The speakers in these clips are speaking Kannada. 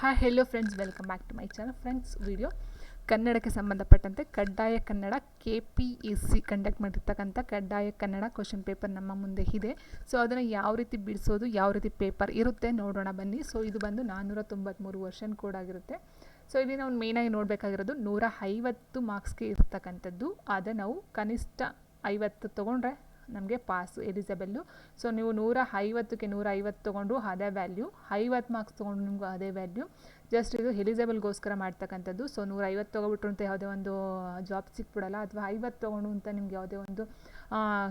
Hi hello friends welcome back to my channel friends video ಕನ್ನಡಕ್ಕೆ ಸಂಬಂಧಪಟ್ಟಂತೆ ಕಡ್ಡಾಯ Kannada K P S C conduct ಮಾಡಿರ್ತಕ್ಕಂಥ ಕಡ್ಡಾಯ ಕನ್ನಡ ಕ್ವಶನ್ ಪೇಪರ್ ನಮ್ಮ ಮುಂದೆ ಇದೆ. ಸೊ ಅದನ್ನು ಯಾವ ರೀತಿ ಬಿಡಿಸೋದು, ಯಾವ ರೀತಿ ಪೇಪರ್ ಇರುತ್ತೆ ನೋಡೋಣ ಬನ್ನಿ. ಸೊ ಇದು ಬಂದು ನಾನ್ನೂರ ತೊಂಬತ್ತ್ಮೂರು ವರ್ಷನ್ ಕೋಡ್ ಆಗಿರುತ್ತೆ. ಸೊ ಇಲ್ಲಿ ನಾವು ಮೇನಾಗಿ ನೋಡಬೇಕಾಗಿರೋದು ನೂರ ಐವತ್ತು ಮಾರ್ಕ್ಸ್ಗೆ ಇರ್ತಕ್ಕಂಥದ್ದು. ಆದರೆ ನಾವು ಕನಿಷ್ಠ ಐವತ್ತು ತೊಗೊಂಡ್ರೆ ನಮಗೆ ಪಾಸು ಎಲಿಜಿಬಲ್ಲು ಸೊ ನೀವು ನೂರ ಐವತ್ತಕ್ಕೆ ನೂರ ಐವತ್ತು ತೊಗೊಂಡು ಅದೇ ವ್ಯಾಲ್ಯೂ ಐವತ್ತು ಮಾರ್ಕ್ಸ್ ತೊಗೊಂಡು ನಿಮ್ಗೆ ಅದೇ ವ್ಯಾಲ್ಯೂ ಜಸ್ಟ್ ಇದು ಎಲಿಜಿಬಲ್ಗೋಸ್ಕರ ಮಾಡ್ತಕ್ಕಂಥದ್ದು. ಸೊ ನೂರ ಐವತ್ತು ತೊಗೊಬಿಟ್ರು ಅಂತ ಯಾವುದೇ ಒಂದು ಜಾಬ್ ಸಿಕ್ಬಿಡಲ್ಲ. ಅಥವಾ ಐವತ್ತು ತೊಗೊಂಡು ಅಂತ ನಿಮ್ಗೆ ಯಾವುದೇ ಒಂದು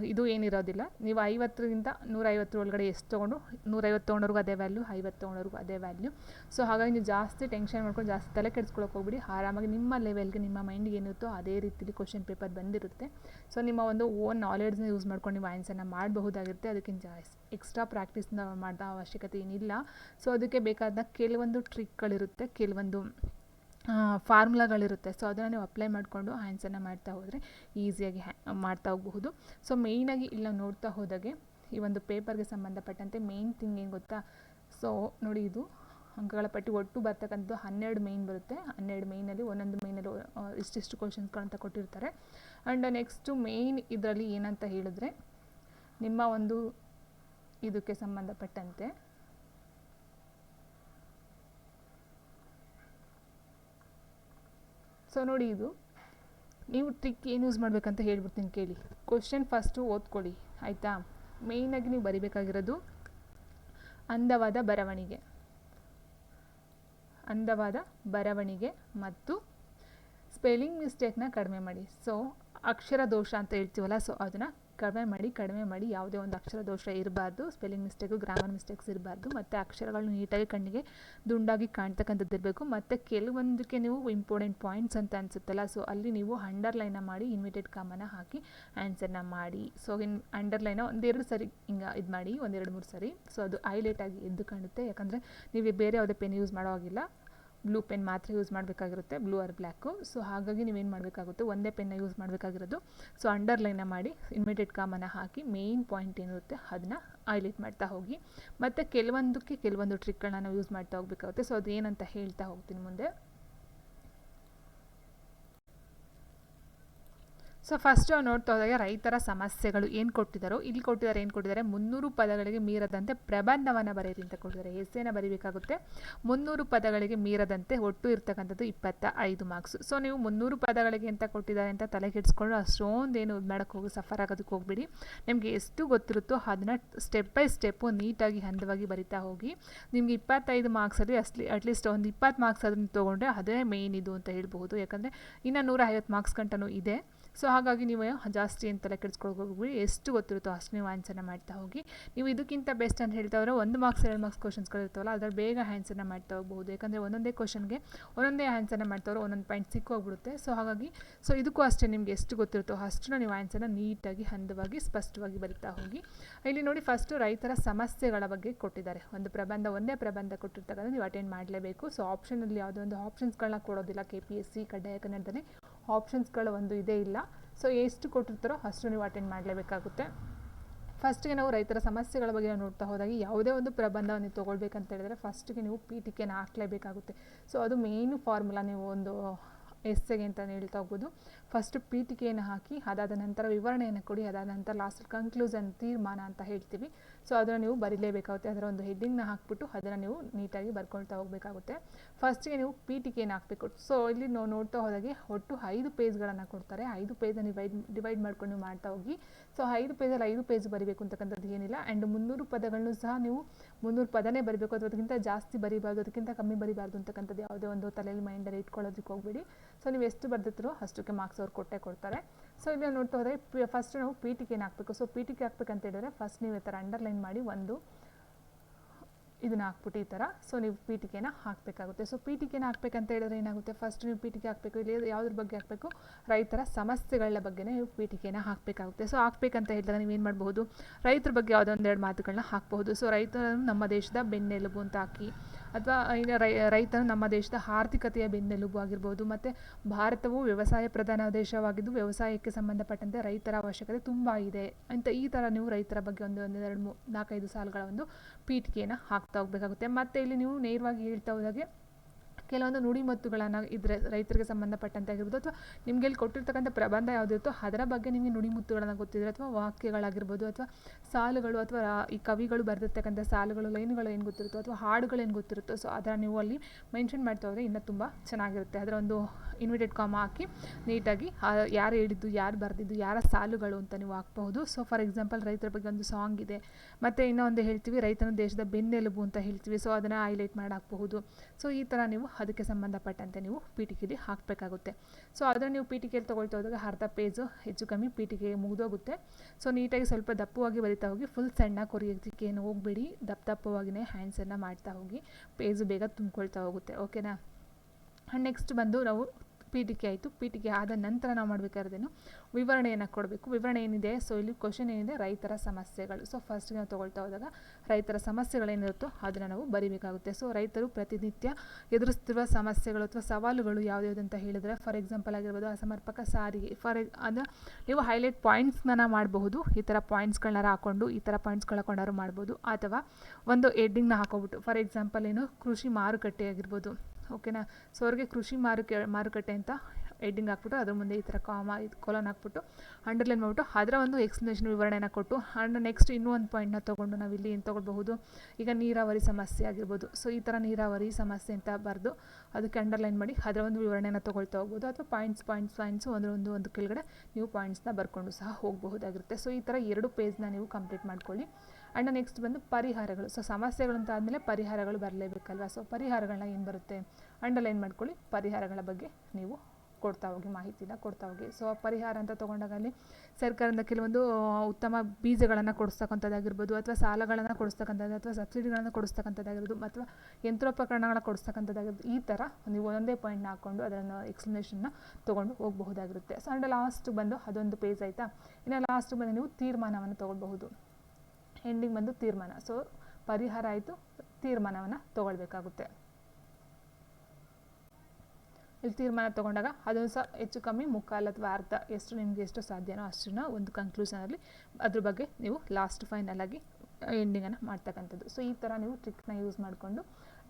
ಇದು ಏನಿರೋದಿಲ್ಲ. ನೀವು ಐವತ್ತರಿಂದ ನೂರೈವತ್ತರ ಒಳಗಡೆ ಎಷ್ಟು ತೊಗೊಂಡು, ನೂರೈವತ್ತು ತೊಗೊಂಡವ್ರಿಗೂ ಅದೇ ವ್ಯಾಲ್ಯೂ ಐವತ್ತು ತೊಗೊಂಡವ್ರಿಗೂ ಅದೇ ವ್ಯಾಲ್ಯೂ ಸೊ ಹಾಗಾಗಿ ನೀವು ಜಾಸ್ತಿ ಟೆನ್ಷನ್ ಮಾಡ್ಕೊಂಡು ಜಾಸ್ತಿ ತಲೆ ಕೆಡಿಸ್ಕೊಳಕ್ಕೆ ಹೋಗ್ಬಿಡಿ. ಆರಾಮಾಗಿ ನಿಮ್ಮ ಲೆವೆಲ್ಗೆ ನಿಮ್ಮ ಮೈಂಡ್ಗೆ ಏನಿರುತ್ತೋ ಅದೇ ರೀತಿಲಿ ಕ್ವಶನ್ ಪೇಪರ್ ಬಂದಿರುತ್ತೆ. ಸೊ ನಿಮ್ಮ ಒಂದು ಓನ್ ನಾಲೆಡ್ಜ್ನ ಯೂಸ್ ಮಾಡ್ಕೊಂಡು ನೀವು ಆನ್ಸರ್ನ ಮಾಡಬಹುದಾಗಿರುತ್ತೆ. ಅದಕ್ಕಿಂತ ಎಕ್ಸ್ಟ್ರಾ ಪ್ರಾಕ್ಟೀಸ್ನ ಮಾಡೋ ಅವಶ್ಯಕತೆ ಏನಿಲ್ಲ. ಸೊ ಅದಕ್ಕೆ ಬೇಕಾದ ಕೆಲವೊಂದು ಟ್ರಿಕ್ಗಳಿರುತ್ತೆ ಕೆಲವೊಂದು ಫಾರ್ಮುಲಾಗಳಿರುತ್ತೆ. ಸೊ ಅದನ್ನು ನೀವು ಅಪ್ಲೈ ಮಾಡಿಕೊಂಡು ಆನ್ಸರ್ನ ಮಾಡ್ತಾ ಹೋದರೆ ಈಸಿಯಾಗಿ ಹ್ಯಾ, ಮಾಡ್ತಾ ಹೋಗಬಹುದು. ಸೊ ಮೇಯ್ನಾಗಿ ಇಲ್ಲಿ ನೋಡ್ತಾ ಹೋದಾಗೆ ಈ ಒಂದು ಪೇಪರ್ಗೆ ಸಂಬಂಧಪಟ್ಟಂತೆ ಮೇಯ್ನ್ ಥಿಂಗ್ ಏನು ಗೊತ್ತಾ? ಸೊ ನೋಡಿ ಇದು ಅಂಕಗಳ ಪಟ್ಟಿ ಒಟ್ಟು ಬರ್ತಕ್ಕಂಥದ್ದು ಹನ್ನೆರಡು ಮೇಯ್ನ್ ಬರುತ್ತೆ. ಹನ್ನೆರಡು ಮೇಯ್ನಲ್ಲಿ ಒಂದೊಂದು ಮೇಯ್ನಲ್ಲಿ ಇಷ್ಟಿಷ್ಟು ಕ್ವಶನ್ಸ್ಗಳಂತ ಕೊಟ್ಟಿರ್ತಾರೆ. ಆ್ಯಂಡ್ ನೆಕ್ಸ್ಟು ಮೇಯ್ನ್ ಇದರಲ್ಲಿ ಏನಂತ ಹೇಳಿದ್ರೆ ನಿಮ್ಮ ಒಂದು ಇದಕ್ಕೆ ಸಂಬಂಧಪಟ್ಟಂತೆ ಸೊ ನೋಡಿ ಇದು. ನೀವು ಟ್ರಿಕ್ ಏನು ಯೂಸ್ ಮಾಡಬೇಕಂತ ಹೇಳ್ಬಿಡ್ತೀನಿ ಕೇಳಿ. ಕ್ವಶನ್ ಫಸ್ಟು ಓದ್ಕೊಳ್ಳಿ, ಆಯಿತಾ? ಮೇಯ್ನಾಗಿ ನೀವು ಬರಿಬೇಕಾಗಿರೋದು ಅಂದವಾದ ಬರವಣಿಗೆ. ಅಂದವಾದ ಬರವಣಿಗೆ ಮತ್ತು ಸ್ಪೆಲ್ಲಿಂಗ್ ಮಿಸ್ಟೇಕ್ನ ಕಡಿಮೆ ಮಾಡಿ. ಸೊ ಅಕ್ಷರ ದೋಷ ಅಂತ ಹೇಳ್ತೀವಲ್ಲ ಸೊ ಅದನ್ನು ಕಡಿಮೆ ಮಾಡಿ ಕಡಿಮೆ ಮಾಡಿ ಯಾವುದೇ ಒಂದು ಅಕ್ಷರ ದೋಷ ಇರಬಾರ್ದು ಸ್ಪೆಲ್ಲಿಂಗ್ ಮಿಸ್ಟೇಕು ಗ್ರಾಮರ್ ಮಿಸ್ಟೇಕ್ಸ್ ಇರಬಾರ್ದು, ಮತ್ತು ಅಕ್ಷರಗಳು ನೀಟಾಗಿ ಕಣ್ಣಿಗೆ ದುಂಡಾಗಿ ಕಾಣ್ತಕ್ಕಂಥದ್ದು ಇರಬೇಕು. ಮತ್ತು ಕೆಲವೊಂದಕ್ಕೆ ನೀವು ಇಂಪಾರ್ಟೆಂಟ್ ಪಾಯಿಂಟ್ಸ್ ಅಂತ ಅನಿಸುತ್ತಲ್ಲ ಸೊ ಅಲ್ಲಿ ನೀವು ಅಂಡರ್ಲೈನ ಮಾಡಿ ಇನ್ವಿಟೆಡ್ ಕಾಮನ ಹಾಕಿ ಆನ್ಸರ್ನ ಮಾಡಿ. ಸೊ ಇನ್ ಅಂಡರ್ಲೈನ ಒಂದೆರಡು ಸರಿ ಹಿಂಗೆ ಇದು ಮಾಡಿ, ಒಂದೆರಡು ಮೂರು ಸರಿ. ಸೊ ಅದು ಹೈಲೈಟಾಗಿ ಎದ್ದು ಕಾಣುತ್ತೆ. ಯಾಕಂದರೆ ನೀವು ಬೇರೆ ಯಾವುದೇ ಪೆನ್ ಯೂಸ್ ಮಾಡೋ ಹಾಗಿಲ್ಲ. ಬ್ಲೂ ಪೆನ್ ಮಾತ್ರ ಯೂಸ್ ಮಾಡಬೇಕಾಗಿರುತ್ತೆ ಬ್ಲೂ ಆರ್ ಬ್ಲ್ಯಾಕು ಸೊ ಹಾಗಾಗಿ ನೀವೇನು ಮಾಡಬೇಕಾಗುತ್ತೆ, ಒಂದೇ ಪೆನ್ನ ಯೂಸ್ ಮಾಡಬೇಕಾಗಿರೋದು. ಸೊ ಅಂಡರ್ಲೈನ ಮಾಡಿ ಇನ್ವೆಟೆಡ್ ಕಾಮನ ಹಾಕಿ ಮೇಯ್ನ್ ಪಾಯಿಂಟ್ ಏನಿರುತ್ತೆ ಅದನ್ನು ಹೈಲೈಟ್ ಮಾಡ್ತಾ ಹೋಗಿ. ಮತ್ತು ಕೆಲವೊಂದಕ್ಕೆ ಕೆಲವೊಂದು ಟ್ರಿಕ್ಗಳನ್ನ ನಾವು ಯೂಸ್ ಮಾಡ್ತಾ ಹೋಗಬೇಕಾಗುತ್ತೆ. ಸೊ ಅದು ಏನಂತ ಹೇಳ್ತಾ ಹೋಗ್ತೀನಿ ಮುಂದೆ. ಸೊ ಫಸ್ಟ್ ನೋಡ್ತಾ ಹೋದಾಗ ರೈತರ ಸಮಸ್ಯೆಗಳು ಏನು ಕೊಟ್ಟಿದ್ದಾರೋ ಇಲ್ಲಿ ಕೊಟ್ಟಿದ್ದಾರೆ, ಏನು ಕೊಟ್ಟಿದ್ದಾರೆ, ಮುನ್ನೂರು ಪದಗಳಿಗೆ ಮೀರದಂತೆ ಪ್ರಬಂಧವನ್ನು ಬರೆಯಿರಿ ಅಂತ ಕೊಟ್ಟಿದ್ದಾರೆ. ಎಸ್ಸೇನ ಬರೀಬೇಕಾಗುತ್ತೆ. ಮುನ್ನೂರು ಪದಗಳಿಗೆ ಮೀರದಂತೆ ಒಟ್ಟು ಇರ್ತಕ್ಕಂಥದ್ದು ಇಪ್ಪತ್ತ ಐದು ಮಾರ್ಕ್ಸ್ ಸೊ ನೀವು ಮುನ್ನೂರು ಪದಗಳಿಗೆ ಅಂತ ಕೊಟ್ಟಿದ್ದಾರೆ ಅಂತ ತಲೆ ಕೆಡಿಸ್ಕೊಂಡು ಅಷ್ಟೊಂದೇನು ಮಾಡೋಕ್ಕೆ ಹೋಗಿ ಸಫರ್ ಆಗೋದಕ್ಕೆ ಹೋಗ್ಬಿಡಿ. ನಿಮಗೆ ಎಷ್ಟು ಗೊತ್ತಿರುತ್ತೋ ಅದನ್ನು ಸ್ಟೆಪ್ ಬೈ ಸ್ಟೆಪ್ಪು ನೀಟಾಗಿ ಹಂದವಾಗಿ ಬರಿತಾ ಹೋಗಿ. ನಿಮಗೆ ಇಪ್ಪತ್ತೈದು ಮಾರ್ಕ್ಸಲ್ಲಿ ಅಸ್ಲಿ ಅಟ್ಲೀಸ್ಟ್ ಒಂದು ಇಪ್ಪತ್ತು ಮಾರ್ಕ್ಸ್ ಅದನ್ನು ತೊಗೊಂಡ್ರೆ ಅದೇ ಮೇಯ್ನ್ ಇದು ಅಂತ ಹೇಳ್ಬೋದು ಯಾಕಂದರೆ ಇನ್ನೂ ನೂರ ಐವತ್ತು ಮಾರ್ಕ್ಸ್ ಗಂಟನೂ ಇದೆ. ಸೊ ಹಾಗಾಗಿ ನೀವು ಜಾಸ್ತಿ ಏನು ತಲೆ ಕೆಡಿಸ್ಕೊಳಕ್ಕೆ ಎಷ್ಟು ಗೊತ್ತಿರುತ್ತೋ ಅಷ್ಟು ನೀವು ಆನ್ಸರ್ನ ಮಾಡ್ತಾ ಹೋಗಿ. ನೀವು ಇದಕ್ಕಿಂತ ಬೆಸ್ಟ್ ಅಂತ ಹೇಳ್ತಾ ಹೋದರೆ ಒಂದು ಮಾರ್ಕ್ಸ್ ಎರಡು ಮಾರ್ಕ್ಸ್ ಕ್ವಶನ್ಸ್ಗಳು ಇರ್ತಾವಲ್ಲ ಅದರ ಬೇಗ ಆನ್ಸರ್ನ ಮಾಡ್ತಾ ಹೋಗ್ಬೋದು ಯಾಕಂದರೆ ಒಂದೊಂದೇ ಕ್ವಶನ್ಗೆ ಒಂದೊಂದೇ ಆನ್ಸರ್ನ ಮಾಡ್ತಾವ್ರೆ, ಒಂದೊಂದು ಪಾಯಿಂಟ್ ಸಿಕ್ಕೋಗ್ಬಿಡುತ್ತೆ. ಸೊ ಹಾಗಾಗಿ ಸೊ ಇದಕ್ಕೂ ಅಷ್ಟೇ ನಿಮಗೆ ಎಷ್ಟು ಗೊತ್ತಿರುತ್ತೋ ಅಷ್ಟನ್ನು ನೀವು ಆನ್ಸರ್ನ ನೀಟಾಗಿ ಹಂದವಾಗಿ, ಸ್ಪಷ್ಟವಾಗಿ ಬರಿತಾ ಹೋಗಿ. ಇಲ್ಲಿ ನೋಡಿ ಫಸ್ಟು ರೈತರ ಸಮಸ್ಯೆಗಳ ಬಗ್ಗೆ ಕೊಟ್ಟಿದ್ದಾರೆ. ಒಂದು ಪ್ರಬಂಧ, ಒಂದೇ ಪ್ರಬಂಧ ಕೊಟ್ಟಿರ್ತಕ್ಕಂಥ ನೀವು ಅಟೆಂಡ್ ಮಾಡಲೇಬೇಕು. ಸೊ ಆಪ್ಷನಲ್ಲಿ ಯಾವುದೋ ಒಂದು ಆಪ್ಷನ್ಸ್ಗಳನ್ನ ಕೊಡೋದಿಲ್ಲ ಕೆ ಪಿ ಎಸ್ ಸಿ ಕಡ್ಡಾಯ ಕನ್ನಡದಲ್ಲಿ. ಆಪ್ಷನ್ಸ್ಗಳ ಒಂದು ಇದೇ ಇಲ್ಲ. ಸೊ ಎಷ್ಟು ಕೊಟ್ಟಿರ್ತಾರೋ ಅಷ್ಟು ನೀವು ಅಟೆಂಡ್ ಮಾಡಲೇಬೇಕಾಗುತ್ತೆ. ಫಸ್ಟ್ಗೆ ನಾವು ರೈತರ ಸಮಸ್ಯೆಗಳ ಬಗ್ಗೆ ನೋಡ್ತಾ ಹೋದಾಗ ಯಾವುದೇ ಒಂದು ಪ್ರಬಂಧವನ್ನು ನೀವು ತೊಗೊಳ್ಬೇಕಂತ ಹೇಳಿದ್ರೆ ಫಸ್ಟ್ಗೆ ನೀವು ಪಿ ಟಿಕೆನ ಹಾಕಲೇಬೇಕಾಗುತ್ತೆ. ಸೊ ಅದು ಮೇಯ್ನು ಫಾರ್ಮುಲಾ ನೀವು ಒಂದು ಎಸ್ಸೆಗೆ ಅಂತ ಹೇಳ್ತಾ ಹೋಗ್ಬೋದು. ಫಸ್ಟ್ ಪೀಠಿಕೆಯನ್ನು ಹಾಕಿ ಅದಾದ ನಂತರ ವಿವರಣೆಯನ್ನು ಕೊಡಿ, ಅದಾದ ನಂತರ ಲಾಸ್ಟ್ ಕನ್ಕ್ಲೂಸನ್ ತೀರ್ಮಾನ ಅಂತ ಹೇಳ್ತೀವಿ. ಸೊ ಅದನ್ನು ನೀವು ಬರೀಲೇಬೇಕಾಗುತ್ತೆ. ಅದರ ಒಂದು ಹೆಡ್ಡಿಂಗ್ನ ಹಾಕ್ಬಿಟ್ಟು ಅದನ್ನು ನೀವು ನೀಟಾಗಿ ಬರ್ಕೊಳ್ತಾ ಹೋಗಬೇಕಾಗುತ್ತೆ. ಫಸ್ಟಿಗೆ ನೀವು ಪೀಠಿಕೆಯನ್ನು ಹಾಕಬೇಕು. ಸೊ ಇಲ್ಲಿ ನಾವು ನೋಡ್ತಾ ಹೋದಾಗೆ ಒಟ್ಟು ಐದು ಪೇಜ್ಗಳನ್ನು ಕೊಡ್ತಾರೆ. ಐದು ಪೇಜನ್ನು ಡಿವೈಡ್ ಡಿವೈಡ್ ಮಾಡ್ಕೊಂಡು ನೀವು ಮಾಡ್ತಾ ಹೋಗಿ. ಸೊ ಐದು ಪೇಜಲ್ಲಿ ಐದು ಪೇಜ್ ಬರೀಬೇಕು ಅಂತಕ್ಕಂಥದ್ದು ಏನಿಲ್ಲ. ಆ್ಯಂಡ್ ಮುನ್ನೂರು ಪದಗಳನ್ನು ಸಹ ನೀವು ಮುನ್ನೂರು ಪದನೇ ಬರಿಬೇಕು. ಅಥವಾ ಅದಕ್ಕಿಂತ ಜಾಸ್ತಿ ಬರಿಬಾರ್ದು. ಅದಕ್ಕಿಂತ ಕಮ್ಮಿ ಬರಿಬಾರ್ದು ಅಂತಕ್ಕಂಥದ್ದು ಯಾವುದೇ ಒಂದು ತಲೆಯಲ್ಲಿ ಮೈಂಡಲ್ಲಿ ಇಟ್ಕೊಳ್ಳೋದಕ್ಕೆ ಹೋಗಬೇಡಿ. ಸೊ ನೀವು ಎಷ್ಟು ಬರೆದಿರೋ ಅಷ್ಟಕ್ಕೆ ಮಾರ್ಕ್ಸ್ ಅವ್ರು ಕೊಟ್ಟೆ ಕೊಡ್ತಾರೆ. ಸೊ ಇಲ್ಲಿ ನೋಡ್ತಾ ಹೋದರೆ ಫಸ್ಟ್ ನಾವು ಪಿ ಟಿಕೆನ ಹಾಕಬೇಕು? ಸೊ ಪಿ ಟಿಕೆ ಹಾಕ್ಬೇಕಂತ ಹೇಳಿದ್ರೆ ಫಸ್ಟ್ ನೀವು ಈ ಥರ ಅಂಡರ್ಲೈನ್ ಮಾಡಿ ಒಂದು ಇದನ್ನು ಹಾಕ್ಬಿಟ್ಟು ಈ ಥರ ಸೊ ನೀವು ಪಿ ಟಿಕೆನ ಹಾಕಬೇಕಾಗುತ್ತೆ. ಸೊ ಪಿ ಟಿಕೆನ ಹಾಕ್ಬೇಕಂತ ಹೇಳಿದ್ರೆ ಏನಾಗುತ್ತೆ? ಫಸ್ಟ್ ನೀವು ಪಿ ಟಿಕೆ ಹಾಕಬೇಕು. ಇಲ್ಲಿ ಯಾವುದ್ರ ಬಗ್ಗೆ ಹಾಕಬೇಕು? ರೈತರ ಸಮಸ್ಯೆಗಳ ಬಗ್ಗೆನೇ ನೀವು ಪಿ ಟಿಕೆನ ಹಾಕಬೇಕಾಗುತ್ತೆ. ಸೊ ಹಾಕ್ಬೇಕಂತ ಹೇಳಿದಾಗ ನೀವು ಏನು ಮಾಡಬಹುದು? ರೈತರ ಬಗ್ಗೆ ಯಾವುದೋ ಒಂದೆರಡು ಮಾತುಗಳನ್ನ ಹಾಕಬಹುದು. ಸೊ ರೈತರನ್ನು ನಮ್ಮ ದೇಶದ ಬೆನ್ನೆಲುಬು ಅಂತ ಹಾಕಿ ಅಥವಾ ಇನ್ನು ರೈತನು ನಮ್ಮ ದೇಶದ ಆರ್ಥಿಕತೆಯ ಬೆನ್ನೆಲುಬು ಆಗಿರ್ಬೋದು ಮತ್ತು ಭಾರತವು ವ್ಯವಸಾಯ ಪ್ರಧಾನ ದೇಶವಾಗಿದ್ದು ವ್ಯವಸಾಯಕ್ಕೆ ಸಂಬಂಧಪಟ್ಟಂತೆ ರೈತರ ಅವಶ್ಯಕತೆ ತುಂಬ ಇದೆ ಅಂತ ಈ ಥರ ನೀವು ರೈತರ ಬಗ್ಗೆ ಒಂದು ಒಂದು, ಎರಡು, ಮೂ, ನಾಲ್ಕೈದು ಸಾಲುಗಳ ಒಂದು ಪೀಠಿಕೆಯನ್ನು ಹಾಕ್ತಾ ಹೋಗಬೇಕಾಗುತ್ತೆ. ಮತ್ತು ಇಲ್ಲಿ ನೀವು ನೇರವಾಗಿ ಹೇಳ್ತಾ ಹೋದಾಗೆ ಕೆಲವೊಂದು ನುಡಿಮುತ್ತುಗಳನ್ನು ಇದ್ರೆ ರೈತರಿಗೆ ಸಂಬಂಧಪಟ್ಟಂತೆ ಆಗಿರ್ಬೋದು ಅಥವಾ ನಿಮಗೆ ಇಲ್ಲಿ ಕೊಟ್ಟಿರ್ತಕ್ಕಂಥ ಪ್ರಬಂಧ ಯಾವುದಿರುತ್ತೋ ಅದರ ಬಗ್ಗೆ ನಿಮಗೆ ನುಡಿಮುತ್ತುಗಳನ್ನು ಗೊತ್ತಿದ್ರೆ ಅಥವಾ ವಾಕ್ಯಗಳಾಗಿರ್ಬೋದು ಅಥವಾ ಸಾಲುಗಳು ಅಥವಾ ಈ ಕವಿಗಳು ಬರೆದಿರ್ತಕ್ಕಂಥ ಸಾಲುಗಳು, ಲೈನ್ಗಳು ಏನು ಗೊತ್ತಿರುತ್ತೋ ಅಥವಾ ಹಾಡುಗಳು ಏನು ಗೊತ್ತಿರುತ್ತೋ ಸೊ ಅದರ ನೀವು ಅಲ್ಲಿ ಮೆನ್ಷನ್ ಮಾಡ್ತಾ ಹೋದರೆ ಇನ್ನೂ ತುಂಬ ಚೆನ್ನಾಗಿರುತ್ತೆ. ಅದರ ಒಂದು ಇನ್ವಿಟೆಡ್ ಕಾಮ ಹಾಕಿ ನೀಟಾಗಿ ಯಾರು ಹೇಳಿದ್ದು, ಯಾರು ಬರೆದಿದ್ದು, ಯಾರ ಸಾಲುಗಳು ಅಂತ ನೀವು ಹಾಕ್ಬಹುದು. ಸೊ ಫಾರ್ ಎಕ್ಸಾಂಪಲ್ ರೈತರ ಬಗ್ಗೆ ಒಂದು ಸಾಂಗ್ ಇದೆ. ಮತ್ತು ಇನ್ನೊಂದು ಹೇಳ್ತೀವಿ, ರೈತನ ದೇಶದ ಬೆನ್ನೆಲುಬು ಅಂತ ಹೇಳ್ತೀವಿ. ಸೊ ಅದನ್ನು ಹೈಲೈಟ್ ಮಾಡಿ ಹಾಕ್ಬಹುದು ಸೊ ಈ ಥರ ನೀವು ಅದಕ್ಕೆ ಸಂಬಂಧಪಟ್ಟಂತೆ ನೀವು ಪೀಠಿಕೆಯಲ್ಲಿ ಹಾಕಬೇಕಾಗುತ್ತೆ. ಸೊ ಆದರೆ ನೀವು ಪೀಠಿಕೆಯಲ್ಲಿ ತೊಗೊಳ್ತಾ ಹೋದಾಗ ಅರ್ಧ ಪೇಜು ಹೆಚ್ಚು ಕಮ್ಮಿ ಪೀಠಿಕೆ ಮುಗಿದೋಗುತ್ತೆ. ಸೊ ನೀಟಾಗಿ ಸ್ವಲ್ಪ ದಪ್ಪವಾಗಿ ಬರಿತಾ ಹೋಗಿ ಫುಲ್ ಸಣ್ಣ ಕೊರಿಯೋದಕ್ಕೆ ಏನು ಹೋಗಬೇಡಿ. ದಪ್ಪ ದಪ್ಪವಾಗಿಯೇ ಹ್ಯಾಂಡ್ಸನ್ನು ಮಾಡ್ತಾ ಹೋಗಿ ಪೇಜು ಬೇಗ ತುಂಬ್ಕೊಳ್ತಾ ಹೋಗುತ್ತೆ. ಓಕೆನಾ ನೆಕ್ಸ್ಟ್ ಬಂದು ನಾವು ಪೀಠಿಕೆ ಆಯಿತು. ಪೀಠಿಕೆ ಆದ ನಂತರ ನಾವು ಮಾಡಬೇಕಾದ್ರೇನು ವಿವರಣೆಯನ್ನು ಕೊಡಬೇಕು. ವಿವರಣೆ ಏನಿದೆ? ಸೊ ಇಲ್ಲಿ ಕ್ವಶನ್ ಏನಿದೆ? ರೈತರ ಸಮಸ್ಯೆಗಳು. ಸೊ ಫಸ್ಟ್ ನಾವು ತೊಗೊಳ್ತಾ ಹೋದಾಗ ರೈತರ ಸಮಸ್ಯೆಗಳೇನಿರುತ್ತೋ ಅದನ್ನು ನಾವು ಬರಿಬೇಕಾಗುತ್ತೆ. ಸೊ ರೈತರು ಪ್ರತಿನಿತ್ಯ ಎದುರಿಸ್ತಿರುವ ಸಮಸ್ಯೆಗಳು ಅಥವಾ ಸವಾಲುಗಳು ಯಾವ್ಯಾವ್ದು ಅಂತ ಹೇಳಿದರೆ ಫಾರ್ ಎಕ್ಸಾಂಪಲ್ ಆಗಿರ್ಬೋದು ಅಸಮರ್ಪಕ ಸಾರಿಗೆ ಫಾರ್ ಅಂದರೆ ನೀವು ಹೈಲೈಟ್ ಪಾಯಿಂಟ್ಸ್ನ ಮಾಡಬಹುದು. ಈ ಥರ ಪಾಯಿಂಟ್ಸ್ಗಳನ್ನ ಹಾಕ್ಕೊಂಡು ಈ ಥರ ಪಾಯಿಂಟ್ಸ್ಗಳ ಹಾಕೊಂಡಾರು ಮಾಡ್ಬೋದು. ಅಥವಾ ಒಂದು ಎಡ್ಡಿಂಗ್ನ ಹಾಕೋಬಿಟ್ಟು ಫಾರ್ ಎಕ್ಸಾಂಪಲ್ ಏನು ಕೃಷಿ ಮಾರುಕಟ್ಟೆ ಆಗಿರ್ಬೋದು. ಓಕೆನಾ ಸೊ ಅವ್ರಿಗೆ ಕೃಷಿ ಮಾರುಕ ಮಾರುಕಟ್ಟೆ ಅಂತ ಎಡ್ಡಿಂಗ್ ಹಾಕ್ಬಿಟ್ಟು ಅದ್ರ ಮುಂದೆ ಈ ಥರ ಕಾಮ, ಇದು ಕೊಲನ್ ಹಾಕ್ಬಿಟ್ಟು ಅಂಡರ್ಲೈನ್ ಮಾಡಿಬಿಟ್ಟು ಅದರ ಒಂದು ಎಕ್ಸ್ಪ್ಲನೇಷನ್ ವಿವರಣೆನ ಕೊಟ್ಟು ಆ್ಯಂಡ್ ನೆಕ್ಸ್ಟ್ ಇನ್ನೂ ಒಂದು ಪಾಯಿಂಟ್ನ ತೊಗೊಂಡು ನಾವು ಇಲ್ಲಿ ಏನು ತೊಗೊಳ್ಬಹುದು? ಈಗ ನೀರಾವರಿ ಸಮಸ್ಯೆ ಆಗಿರ್ಬೋದು. ಸೊ ಈ ಥರ ನೀರಾವರಿ ಸಮಸ್ಯೆ ಅಂತ ಬರೆದು ಅದಕ್ಕೆ ಅಂಡರ್ಲೈನ್ ಮಾಡಿ ಅದರ ಒಂದು ವಿವರಣೆನ ತೊಗೊಳ್ತಾ ಹೋಗ್ಬೋದು. ಅಥವಾ ಪಾಯಿಂಟ್ಸ್ ಪಾಯಿಂಟ್ಸ್ ಪಾಯಿಂಟ್ಸು ಒಂದು ಒಂದು ಒಂದು ಕೆಳಗಡೆ ನೀವು ಪಾಯಿಂಟ್ಸ್ನ ಬರ್ಕೊಂಡು ಸಹ ಹೋಗಬಹುದಾಗಿರುತ್ತೆ. ಸೊ ಈ ಥರ ಎರಡು ಪೇಜ್ನ ನೀವು ಕಂಪ್ಲೀಟ್ ಮಾಡ್ಕೊಳ್ಳಿ. ಆ್ಯಂಡ್ ನೆಕ್ಸ್ಟ್ ಬಂದು ಪರಿಹಾರಗಳು. ಸೊ ಸಮಸ್ಯೆಗಳು ಅಂತ ಆದಮೇಲೆ ಪರಿಹಾರಗಳು ಬರಲೇಬೇಕಲ್ವ? ಸೊ ಪರಿಹಾರಗಳನ್ನ ಏನು ಬರುತ್ತೆ? ಅಂಡರ್ಲೈನ್ ಮಾಡ್ಕೊಳ್ಳಿ. ಪರಿಹಾರಗಳ ಬಗ್ಗೆ ನೀವು ಕೊಡ್ತಾ ಹೋಗಿ, ಮಾಹಿತಿನ ಕೊಡ್ತಾ ಹೋಗಿ. ಸೊ ಪರಿಹಾರ ಅಂತ ತೊಗೊಂಡಾಗ ಅಲ್ಲಿ ಸರ್ಕಾರದಿಂದ ಕೆಲವೊಂದು ಉತ್ತಮ ಬೀಜಗಳನ್ನು ಕೊಡಿಸ್ತಕ್ಕಂಥದ್ದಾಗಿರ್ಬೋದು ಅಥವಾ ಸಾಲಗಳನ್ನು ಕೊಡಿಸ್ತಕ್ಕಂಥದ್ದು ಅಥವಾ ಸಬ್ಸಿಡಿಗಳನ್ನು ಕೊಡಿಸ್ತಕ್ಕಂಥದ್ದಾಗಿರ್ಬೋದು ಅಥವಾ ಯಂತ್ರೋಪಕರಣಗಳನ್ನ ಕೊಡಿಸ್ತಕ್ಕಂಥದ್ದಾಗಿರ್ಬೋದು ಈ ಥರ ನೀವು ಒಂದೊಂದೇ ಪಾಯಿಂಟ್ನ ಹಾಕ್ಕೊಂಡು ಅದನ್ನು ಎಕ್ಸ್ಪ್ಲನೇಷನ್ನ ತೊಗೊಂಡು ಹೋಗಬಹುದಾಗಿರುತ್ತೆ. ಸೊ ಅಂಡ್ ಲಾಸ್ಟ್ ಬಂದು ಅದೊಂದು ಪೇಜ್ ಆಯಿತಾ? ಇನ್ನು ಲಾಸ್ಟ್ ಬಂದು ನೀವು ತೀರ್ಮಾನವನ್ನು ತೊಗೊಳ್ಬಹುದು. ಎಂಡಿಂಗ್ ಬಂದು ತೀರ್ಮಾನ. ಸೊ ಪರಿಹಾರ ಆಯಿತು, ತೀರ್ಮಾನವನ್ನು ತೊಗೊಳ್ಬೇಕಾಗುತ್ತೆ. ಇಲ್ಲಿ ತೀರ್ಮಾನ ತೊಗೊಂಡಾಗ ಅದೊಂದು ಸಹ ಹೆಚ್ಚು ಕಮ್ಮಿ ಮುಕ್ಕಾಲು ಅಥವಾ ಅರ್ಧ ಎಷ್ಟು ನಿಮಗೆ ಎಷ್ಟು ಸಾಧ್ಯನೋ ಅಷ್ಟನ್ನು ಒಂದು ಕನ್ಕ್ಲೂಷನಲ್ಲಿ ಅದ್ರ ಬಗ್ಗೆ ನೀವು ಲಾಸ್ಟ್ ಫೈನಲ್ ಆಗಿ ಎಂಡಿಂಗನ್ನು ಮಾಡ್ತಕ್ಕಂಥದ್ದು. ಸೊ ಈ ಥರ ನೀವು ಟ್ರಿಕ್ನ ಯೂಸ್ ಮಾಡಿಕೊಂಡು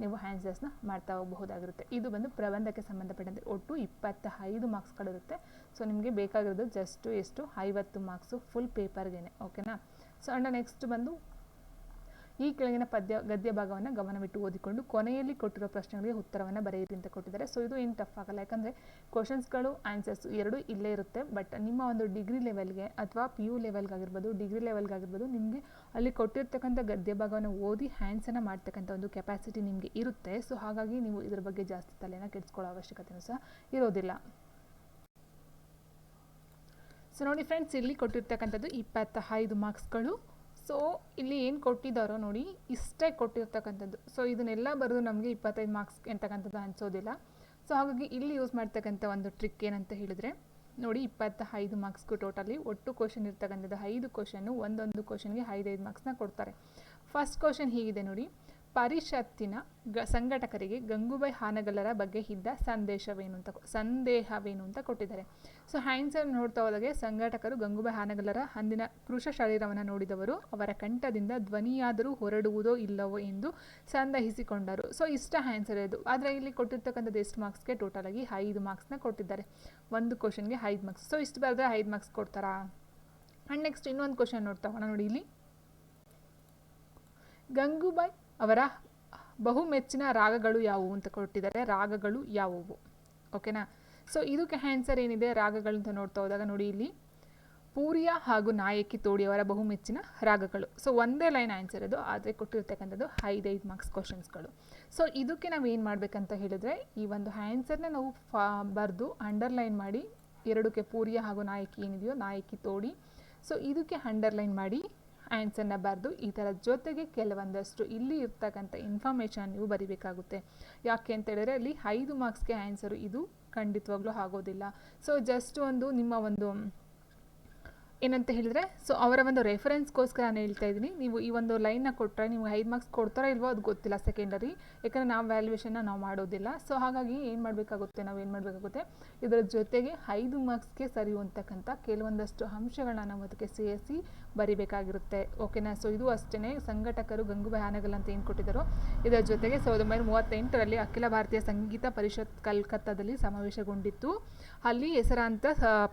ನೀವು ಹ್ಯಾಂಡ್ಸಸ್ನ ಮಾಡ್ತಾ ಹೋಗಬಹುದಾಗಿರುತ್ತೆ. ಇದು ಬಂದು ಪ್ರಬಂಧಕ್ಕೆ ಸಂಬಂಧಪಟ್ಟಂತೆ ಒಟ್ಟು ಇಪ್ಪತ್ತ ಐದು ಮಾರ್ಕ್ಸ್ಗಳಿರುತ್ತೆ ಸೊ ನಿಮಗೆ ಬೇಕಾಗಿರೋದು ಜಸ್ಟು ಎಷ್ಟು ಐವತ್ತು ಮಾರ್ಕ್ಸು ಫುಲ್ ಪೇಪರ್ಗೇನೆ ಓಕೆನಾ ಸೊ ಅಂಡ್ ನೆಕ್ಸ್ಟ್ ಬಂದು ಈ ಕೆಳಗಿನ ಪದ್ಯ ಗದ್ಯ ಭಾಗವನ್ನು ಗಮನವಿಟ್ಟು ಓದಿಕೊಂಡು ಕೊನೆಯಲ್ಲಿ ಕೊಟ್ಟಿರೋ ಪ್ರಶ್ನೆಗಳಿಗೆ ಉತ್ತರವನ್ನು ಬರೆಯಿರಿ ಅಂತ ಕೊಟ್ಟಿದ್ದಾರೆ. ಸೊ ಇದು ಏನು ಟಫ್ ಆಗಲ್ಲ. ಯಾಕಂದರೆ ಕ್ವಶನ್ಸ್ಗಳು ಆನ್ಸರ್ಸ್ ಎರಡೂ ಇಲ್ಲೇ ಇರುತ್ತೆ. ಬಟ್ ನಿಮ್ಮ ಒಂದು ಡಿಗ್ರಿ ಲೆವೆಲ್ಗೆ ಅಥವಾ ಪಿ ಯು ಲೆವೆಲ್ಗಾಗಿರ್ಬೋದು ಡಿಗ್ರಿ ಲೆವೆಲ್ಗಾಗಿರ್ಬೋದು ನಿಮಗೆ ಅಲ್ಲಿ ಕೊಟ್ಟಿರ್ತಕ್ಕಂಥ ಗದ್ಯ ಭಾಗವನ್ನು ಓದಿ ಹ್ಯಾಂಡ್ಸನ್ನು ಮಾಡ್ತಕ್ಕಂಥ ಒಂದು ಕೆಪಾಸಿಟಿ ನಿಮಗೆ ಇರುತ್ತೆ. ಸೊ ಹಾಗಾಗಿ ನೀವು ಇದ್ರ ಬಗ್ಗೆ ಜಾಸ್ತಿ ತಲೆನ ಕೆಡಿಸ್ಕೊಳ್ಳೋ ಅವಶ್ಯಕತೆಯೂ ಸಹ ಇರೋದಿಲ್ಲ. ಸೊ ನೋಡಿ ಫ್ರೆಂಡ್ಸ್ ಇಲ್ಲಿ ಕೊಟ್ಟಿರ್ತಕ್ಕಂಥದ್ದು ಇಪ್ಪತ್ತ ಐದು ಮಾರ್ಕ್ಸ್ಗಳು ಸೊ ಇಲ್ಲಿ ಏನು ಕೊಟ್ಟಿದ್ದಾರೋ ನೋಡಿ, ಇಷ್ಟೇ ಕೊಟ್ಟಿರ್ತಕ್ಕಂಥದ್ದು. ಸೊ ಇದನ್ನೆಲ್ಲ ಬರೆದು ನಮಗೆ ಇಪ್ಪತ್ತೈದು ಮಾರ್ಕ್ಸ್ ಎಂತಕ್ಕಂಥದ್ದು ಅನಿಸೋದಿಲ್ಲ. ಸೊ ಹಾಗಾಗಿ ಇಲ್ಲಿ ಯೂಸ್ ಮಾಡ್ತಕ್ಕಂಥ ಒಂದು ಟ್ರಿಕ್ ಏನಂತ ಹೇಳಿದರೆ, ನೋಡಿ ಇಪ್ಪತ್ತ ಐದು ಮಾರ್ಕ್ಸ್ಗೂ ಟೋಟಲಿ ಒಟ್ಟು ಕ್ವಶನ್ ಇರ್ತಕ್ಕಂಥದ್ದು ಐದು ಕ್ವಶನ್ನು ಒಂದೊಂದು ಕ್ವಶನ್ಗೆ ಐದೈದು ಮಾರ್ಕ್ಸ್ನ ಕೊಡ್ತಾರೆ. ಫಸ್ಟ್ ಕ್ವಶನ್ ಹೀಗಿದೆ ನೋಡಿ. ಪರಿಷತ್ತಿನ ಗ ಸಂಘಟಕರಿಗೆ ಗಂಗೂಬಾಯಿ ಹಾನಗಲ್ಲರ ಬಗ್ಗೆ ಇದ್ದ ಸಂದೇಶವೇನು ಅಂತ ಸಂದೇಹವೇನು ಅಂತ ಕೊಟ್ಟಿದ್ದಾರೆ. ಸೊ ಹ್ಯಾಂಡ್ಸರ್ ನೋಡ್ತಾ ಹೋದಾಗೆ ಸಂಘಟಕರು ಗಂಗೂಬಾಯಿ ಹಾನಗಲ್ಲರ ಅಂದಿನ ಕೃಷ ಶರೀರವನ್ನು ನೋಡಿದವರು, ಅವರ ಕಂಠದಿಂದ ಧ್ವನಿಯಾದರೂ ಹೊರಡುವುದೋ ಇಲ್ಲವೋ ಎಂದು ಸಂದೇಹಿಸಿಕೊಂಡರು. ಸೊ, ಇಷ್ಟ ಹ್ಯಾನ್ಸರ್ ಇದು ಆದರೆ ಇಲ್ಲಿ ಕೊಟ್ಟಿರ್ತಕ್ಕಂಥದ್ದು ಎಷ್ಟು ಮಾರ್ಕ್ಸ್ಗೆ? ಟೋಟಲ್ ಆಗಿ ಐದು ಮಾರ್ಕ್ಸ್ನ ಕೊಟ್ಟಿದ್ದಾರೆ. ಒಂದು ಕ್ವಶನ್ಗೆ ಐದು ಮಾರ್ಕ್ಸ್. ಸೊ, ಇಷ್ಟು ಬರೆದ್ರೆ ಐದು ಮಾರ್ಕ್ಸ್ ಕೊಡ್ತಾರಾ? ಆ್ಯಂಡ್ ನೆಕ್ಸ್ಟ್ ಇನ್ನೊಂದು ಕ್ವಶನ್ ನೋಡ್ತಾ ಹೋಗೋಣ ನೋಡಿ ಇಲ್ಲಿ. ಗಂಗೂಬಾಯಿ ಅವರ ಬಹುಮೆಚ್ಚಿನ ರಾಗಗಳು ಯಾವುವು ಅಂತ ಕೊಟ್ಟಿದ್ದಾರೆ. ರಾಗಗಳು ಯಾವುವು? ಓಕೆನಾ ಸೊ ಇದಕ್ಕೆ ಆನ್ಸರ್ ಏನಿದೆ? ರಾಗಗಳು ಅಂತ ನೋಡ್ತಾ ಹೋದಾಗ ನೋಡಿ ಇಲ್ಲಿ. ಪೂರಿಯ ಹಾಗೂ ನಾಯಕಿ ತೋಡಿಯವರ ಬಹುಮೆಚ್ಚಿನ ರಾಗಗಳು. ಸೊ ಒಂದೇ ಲೈನ್ ಆನ್ಸರ್ ಅದು. ಆದರೆ ಕೊಟ್ಟಿರ್ತಕ್ಕಂಥದ್ದು ಐದೈದು ಮಾರ್ಕ್ಸ್ ಕ್ವಶನ್ಸ್ಗಳು ಸೊ ಇದಕ್ಕೆ ನಾವು ಏನು ಮಾಡಬೇಕಂತ ಹೇಳಿದ್ರೆ, ಈ ಒಂದು ಆನ್ಸರ್ನ ನಾವು ಫಾ, ಬರೆದು ಅಂಡರ್ಲೈನ್ ಮಾಡಿ, ಎರಡಕ್ಕೆ ಪೂರಿಯ ಹಾಗೂ ನಾಯಕಿ ಏನಿದೆಯೋ ನಾಯಕಿ ತೋಡಿ. ಸೊ ಇದಕ್ಕೆ ಅಂಡರ್ಲೈನ್ ಮಾಡಿ ಆನ್ಸರ್ನ ಬರೆದು ಥರ ಜೊತೆಗೆ ಕೆಲವೊಂದಷ್ಟು ಇಲ್ಲಿ ಇರ್ತಕ್ಕಂಥ ಇನ್ಫಾರ್ಮೇಷನ್ ನೀವು ಬರಿಬೇಕಾಗುತ್ತೆ. ಯಾಕೆ ಅಂತ ಹೇಳಿದ್ರೆ ಅಲ್ಲಿ ಐದು ಮಾರ್ಕ್ಸ್ಗೆ ಆ್ಯನ್ಸರು ಇದು ಖಂಡಿತವಾಗ್ಲೂ ಆಗೋದಿಲ್ಲ. ಸೊ ಜಸ್ಟ್ ಒಂದು ನಿಮ್ಮ ಒಂದು ಏನಂತ ಹೇಳಿದ್ರೆ ಸೊ ಅವರ ಒಂದು ರೆಫರೆನ್ಸ್ಗೋಸ್ಕರ ನಾನು ಹೇಳ್ತಾ ಇದ್ದೀನಿ. ನೀವು ಈ ಒಂದು ಲೈನ್ನ ಕೊಟ್ಟರೆ ನೀವು ಐದು ಮಾರ್ಕ್ಸ್ ಕೊಡ್ತಾರೋ ಇಲ್ವೋ ಅದು ಗೊತ್ತಿಲ್ಲ ಸೆಕೆಂಡರಿ ಯಾಕಂದರೆ ನಾವು ವ್ಯಾಲ್ಯೂಯೇಷನ್ನ ನಾವು ಮಾಡೋದಿಲ್ಲ. ಸೊ ಹಾಗಾಗಿ ಏನು ಮಾಡಬೇಕಾಗುತ್ತೆ, ನಾವು ಏನು ಮಾಡಬೇಕಾಗುತ್ತೆ? ಇದರ ಜೊತೆಗೆ ಐದು ಮಾರ್ಕ್ಸ್ಗೆ ಸರಿ ಹೊಂದತಕ್ಕಂಥ ಕೆಲವೊಂದಷ್ಟು ಅಂಶಗಳನ್ನ ನಾವು ಅದಕ್ಕೆ ಸೇರಿಸಿ ಬರಿಬೇಕಾಗಿರುತ್ತೆ. ಓಕೆನಾ ಸೊ ಇದು ಅಷ್ಟೇ ಸಂಘಟಕರು ಗಂಗೂಬಾಯಿ ಹಾನಗಲ್ ಅಂತ ಏನು ಕೊಟ್ಟಿದ್ದರು ಇದರ ಜೊತೆಗೆ ಸಾವಿರದ ಒಂಬೈನೂರ ಮೂವತ್ತೆಂಟರಲ್ಲಿ ಅಖಿಲ ಭಾರತೀಯ ಸಂಗೀತ ಪರಿಷತ್ ಕಲ್ಕತ್ತಾದಲ್ಲಿ ಸಮಾವೇಶಗೊಂಡಿತ್ತು. ಅಲ್ಲಿ ಹೆಸರಾಂತ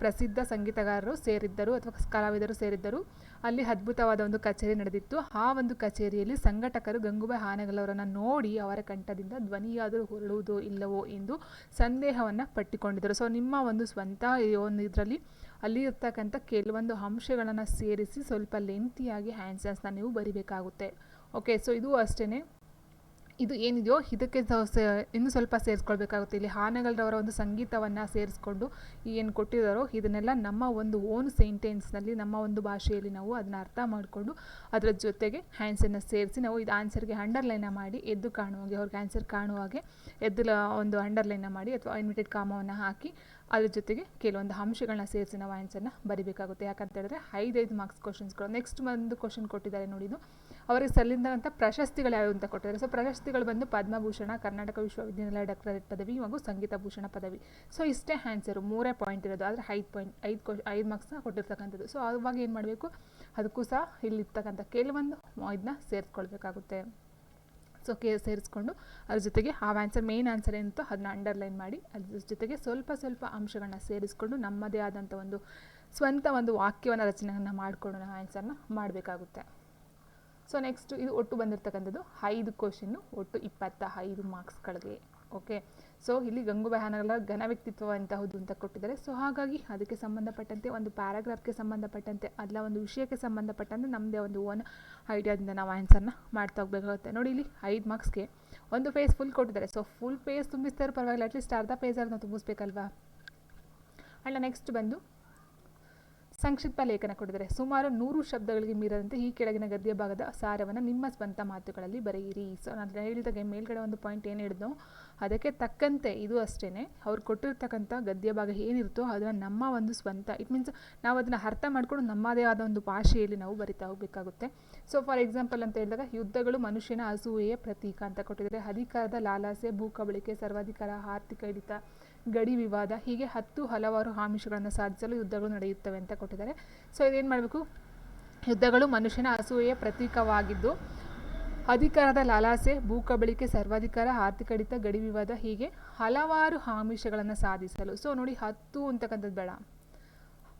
ಪ್ರಸಿದ್ಧ ಸಂಗೀತಗಾರರು ಸೇರಿದ್ದರು ಅಥವಾ ಕಲಾವಿದರು ಸೇರಿದ್ದರು. ಅಲ್ಲಿ ಅದ್ಭುತವಾದ ಒಂದು ಕಚೇರಿ ನಡೆದಿತ್ತು. ಆ ಒಂದು ಕಚೇರಿಯಲ್ಲಿ ಸಂಘಟಕರು ಗಂಗೂಬಾಯಿ ಹಾನಗಲ್ ಅವರನ್ನು ನೋಡಿ ಅವರ ಕಂಠದಿಂದ ಧ್ವನಿಯಾದರೂ ಹೊರಳುವುದೋ ಇಲ್ಲವೋ ಎಂದು ಸಂದೇಹವನ್ನು ಪಟ್ಟಿಕೊಂಡಿದ್ದರು. ಸೊ ನಿಮ್ಮ ಒಂದು ಸ್ವಂತ ಒಂದು ಇದರಲ್ಲಿ ಅಲ್ಲಿ ಇರ್ತಕ್ಕಂಥ ಕೆಲವೊಂದು ಅಂಶಗಳನ್ನು ಸೇರಿಸಿ ಸ್ವಲ್ಪ ಲೆಂತಿಯಾಗಿ ಹ್ಯಾಂಡ್ಸನ್ಸ್ನ ನೀವು ಬರಿಬೇಕಾಗುತ್ತೆ. ಓಕೆ ಸೊ ಇದು ಅಷ್ಟೇ ಇದು ಏನಿದೆಯೋ ಇದಕ್ಕೆ ಇನ್ನೂ ಸ್ವಲ್ಪ ಸೇರಿಸ್ಕೊಳ್ಬೇಕಾಗುತ್ತೆ. ಇಲ್ಲಿ ಹಾನಗಲ್ರವರ ಒಂದು ಸಂಗೀತವನ್ನು ಸೇರಿಸ್ಕೊಂಡು ಏನು ಕೊಟ್ಟಿದ್ದಾರೋ ಇದನ್ನೆಲ್ಲ ನಮ್ಮ ಒಂದು ಓನ್ ಸೆಂಟೆನ್ಸ್ನಲ್ಲಿ ನಮ್ಮ ಒಂದು ಭಾಷೆಯಲ್ಲಿ ನಾವು ಅದನ್ನ ಅರ್ಥ ಮಾಡಿಕೊಂಡು ಅದರ ಜೊತೆಗೆ ಹ್ಯಾನ್ಸನ್ನು ಸೇರಿಸಿ ನಾವು ಇದು ಆನ್ಸರ್ಗೆ ಅಂಡರ್ಲೈನ ಮಾಡಿ ಎದ್ದು ಕಾಣುವಾಗೆ, ಅವ್ರಿಗೆ ಆನ್ಸರ್ ಕಾಣುವಾಗೆ ಎದ್ದು ಒಂದು ಅಂಡರ್ಲೈನ ಮಾಡಿ ಅಥವಾ ಇನ್ವಿಟೆಡ್ ಕಾಮವನ್ನು ಹಾಕಿ ಅದ್ರ ಜೊತೆಗೆ ಕೆಲವೊಂದು ಅಂಶಗಳನ್ನ ಸೇರಿಸಿ ನಾವು ಆನ್ಸರ್ನ ಬರಿಬೇಕಾಗುತ್ತೆ. ಯಾಕಂತ ಹೇಳಿದ್ರೆ ಐದೈದು ಮಾರ್ಕ್ಸ್ ಕ್ವಶನ್ಸ್ಗಳು ನೆಕ್ಸ್ಟ್ ಒಂದು ಕ್ವಶನ್ ಕೊಟ್ಟಿದ್ದಾರೆ ನೋಡಿ ಇದು. ಅವರಿಗೆ ಸಲ್ಲಿಂದಂಥ ಪ್ರಶಸ್ತಿಗಳು ಯಾವ್ಯಾವು ಅಂತ ಕೊಟ್ಟಿದ್ದಾರೆ. ಸೊ ಪ್ರಶಸ್ತಿಗಳು ಬಂದು ಪದ್ಮಭೂಷಣ, ಕರ್ನಾಟಕ ವಿಶ್ವವಿದ್ಯಾನಿಲಯ ಡಾಕ್ಟರೇಟ್ ಪದವಿ ಹಾಗೂ ಸಂಗೀತ ಭೂಷಣ ಪದವಿ. ಸೊ ಇಷ್ಟೇ ಆನ್ಸರು ಮೂರೇ ಪಾಯಿಂಟ್ ಇರೋದು. ಆದರೆ ಐದು ಪಾಯಿಂಟ್ ಐದು ಕ್ವ ಐದು ಮಾರ್ಕ್ಸ್ನ ಕೊಟ್ಟಿರ್ತಕ್ಕಂಥದ್ದು. ಸೊ ಅವಾಗ ಏನು ಮಾಡಬೇಕು? ಅದಕ್ಕೂ ಸಹ ಇಲ್ಲಿರ್ತಕ್ಕಂಥ ಕೆಲವೊಂದು ಇದನ್ನ ಸೇರಿಸ್ಕೊಳ್ಬೇಕಾಗುತ್ತೆ ಸೊ ಕೆ ಸೇರಿಸ್ಕೊಂಡು ಅದ್ರ ಜೊತೆಗೆ ಆ ಆನ್ಸರ್, ಮೇನ್ ಆನ್ಸರ್ ಏನಿತ್ತೋ ಅದನ್ನ ಅಂಡರ್ಲೈನ್ ಮಾಡಿ, ಅದ್ರ ಜೊತೆಗೆ ಸ್ವಲ್ಪ ಸ್ವಲ್ಪ ಅಂಶಗಳನ್ನ ಸೇರಿಸ್ಕೊಂಡು ನಮ್ಮದೇ ಆದಂಥ ಒಂದು ಸ್ವಂತ ಒಂದು ವಾಕ್ಯವನ್ನು, ರಚನೆಯನ್ನು ಮಾಡಿಕೊಂಡು ನಾವು ಆನ್ಸರ್ನ ಮಾಡಬೇಕಾಗುತ್ತೆ. ಸೊ ನೆಕ್ಸ್ಟ್ ಇದು ಒಟ್ಟು ಬಂದಿರತಕ್ಕಂಥದ್ದು ಐದು ಕ್ವಶನ್ನು ಒಟ್ಟು ಇಪ್ಪತ್ತ ಐದು ಮಾರ್ಕ್ಸ್ಗಳಿಗೆ ಓಕೆ. ಸೊ ಇಲ್ಲಿ ಗಂಗೂಬಾಯಿ ಹಾನಗಲ್ಲ ಘನ ವ್ಯಕ್ತಿತ್ವ ಅಂತಹುದು ಅಂತ ಕೊಟ್ಟಿದ್ದಾರೆ. ಸೊ ಹಾಗಾಗಿ ಅದಕ್ಕೆ ಸಂಬಂಧಪಟ್ಟಂತೆ ಒಂದು ಪ್ಯಾರಾಗ್ರಾಫ್ಗೆ ಸಂಬಂಧಪಟ್ಟಂತೆ ಅಲ್ಲ ಒಂದು ವಿಷಯಕ್ಕೆ ಸಂಬಂಧಪಟ್ಟಂತೆ ನಮ್ಮದೇ ಒಂದು ಓನ್ ಐಡಿಯಾದಿಂದ ನಾವು ಆನ್ಸರ್ನ ಮಾಡ್ತಾ ಹೋಗ್ಬೇಕಾಗುತ್ತೆ. ನೋಡಿ, ಇಲ್ಲಿ ಐದು ಮಾರ್ಕ್ಸ್ಗೆ ಒಂದು ಪೇಜ್ ಫುಲ್ ಕೊಟ್ಟಿದ್ದಾರೆ. ಸೊ ಫುಲ್ ಪೇಜ್ ತುಂಬಿಸ್ತಾರೆ ಪರವಾಗಿಲ್ಲ. ಅಟ್ಲೀಸ್ಟ್ ಅರ್ಧ ಪೇಜ್ ಅದನ್ನ ತುಂಬಿಸ್ಬೇಕಲ್ವಾ? ಅಲ್ಲ ನೆಕ್ಸ್ಟ್ ಬಂದು ಸಂಕ್ಷಿಪ್ತ ಲೇಖನ ಕೊಡಿದರೆ, ಸುಮಾರು ನೂರು ಶಬ್ದಗಳಿಗೆ ಮೀರದಂತೆ ಈ ಕೆಳಗಿನ ಗದ್ಯ ಭಾಗದ ಸಾರವನ್ನು ನಿಮ್ಮ ಸ್ವಂತ ಮಾತುಗಳಲ್ಲಿ ಬರೆಯಿರಿ. ಸೊ ನಾನು ಹೇಳಿದಾಗ ಮೇಲ್ಗಡೆ ಒಂದು ಪಾಯಿಂಟ್ ಏನು ಹೇಳಿದ್ನೋ ಅದಕ್ಕೆ ತಕ್ಕಂತೆ ಇದು ಅಷ್ಟೇ ಅವ್ರು ಕೊಟ್ಟಿರ್ತಕ್ಕಂಥ ಗದ್ಯ ಭಾಗ ಏನಿರುತ್ತೋ ಅದನ್ನು ನಮ್ಮ ಒಂದು ಸ್ವಂತ ಇಟ್ ಮೀನ್ಸ್ ನಾವು ಅದನ್ನು ಅರ್ಥ ಮಾಡಿಕೊಂಡು ನಮ್ಮದೇ ಆದ ಒಂದು ಭಾಷೆಯಲ್ಲಿ ನಾವು ಬರಿತಾ ಹೋಗಬೇಕಾಗುತ್ತೆ. ಸೊ ಫಾರ್ ಎಕ್ಸಾಂಪಲ್ ಅಂತ ಹೇಳಿದಾಗ, ಯುದ್ಧಗಳು ಮನುಷ್ಯನ ಅಸೂಯೆಯ ಪ್ರತೀಕ ಅಂತ ಕೊಟ್ಟಿದ್ದಾರೆ. ಅಧಿಕಾರದ ಲಾಲಾಸೆ, ಭೂಕಬಳಿಕೆ, ಸರ್ವಾಧಿಕಾರ, ಆರ್ಥಿಕ ಹಿಡಿತ ಗಡಿ ವಿವಾದ, ಹೀಗೆ ಹತ್ತು ಹಲವಾರು ಆಮಿಷಗಳನ್ನು ಸಾಧಿಸಲು ಯುದ್ಧಗಳು ನಡೆಯುತ್ತವೆ ಅಂತ ಕೊಟ್ಟಿದ್ದಾರೆ. ಸೊ ಇದೇನು ಮಾಡಬೇಕು? ಯುದ್ಧಗಳು ಮನುಷ್ಯನ ಅಸೂಯೆಯ ಪ್ರತೀಕವಾಗಿದ್ದು, ಅಧಿಕಾರದ ಲಾಲಾಸೆ, ಭೂಕಬಳಿಕೆ, ಸರ್ವಾಧಿಕಾರ, ಆರ್ಥಿಕ ಗಡಿ ವಿವಾದ, ಹೀಗೆ ಹಲವಾರು ಆಮಿಷಗಳನ್ನು ಸಾಧಿಸಲು. ಸೊ ನೋಡಿ, ಹತ್ತು ಅಂತಕ್ಕಂಥದ್ದು ಬೇಡ.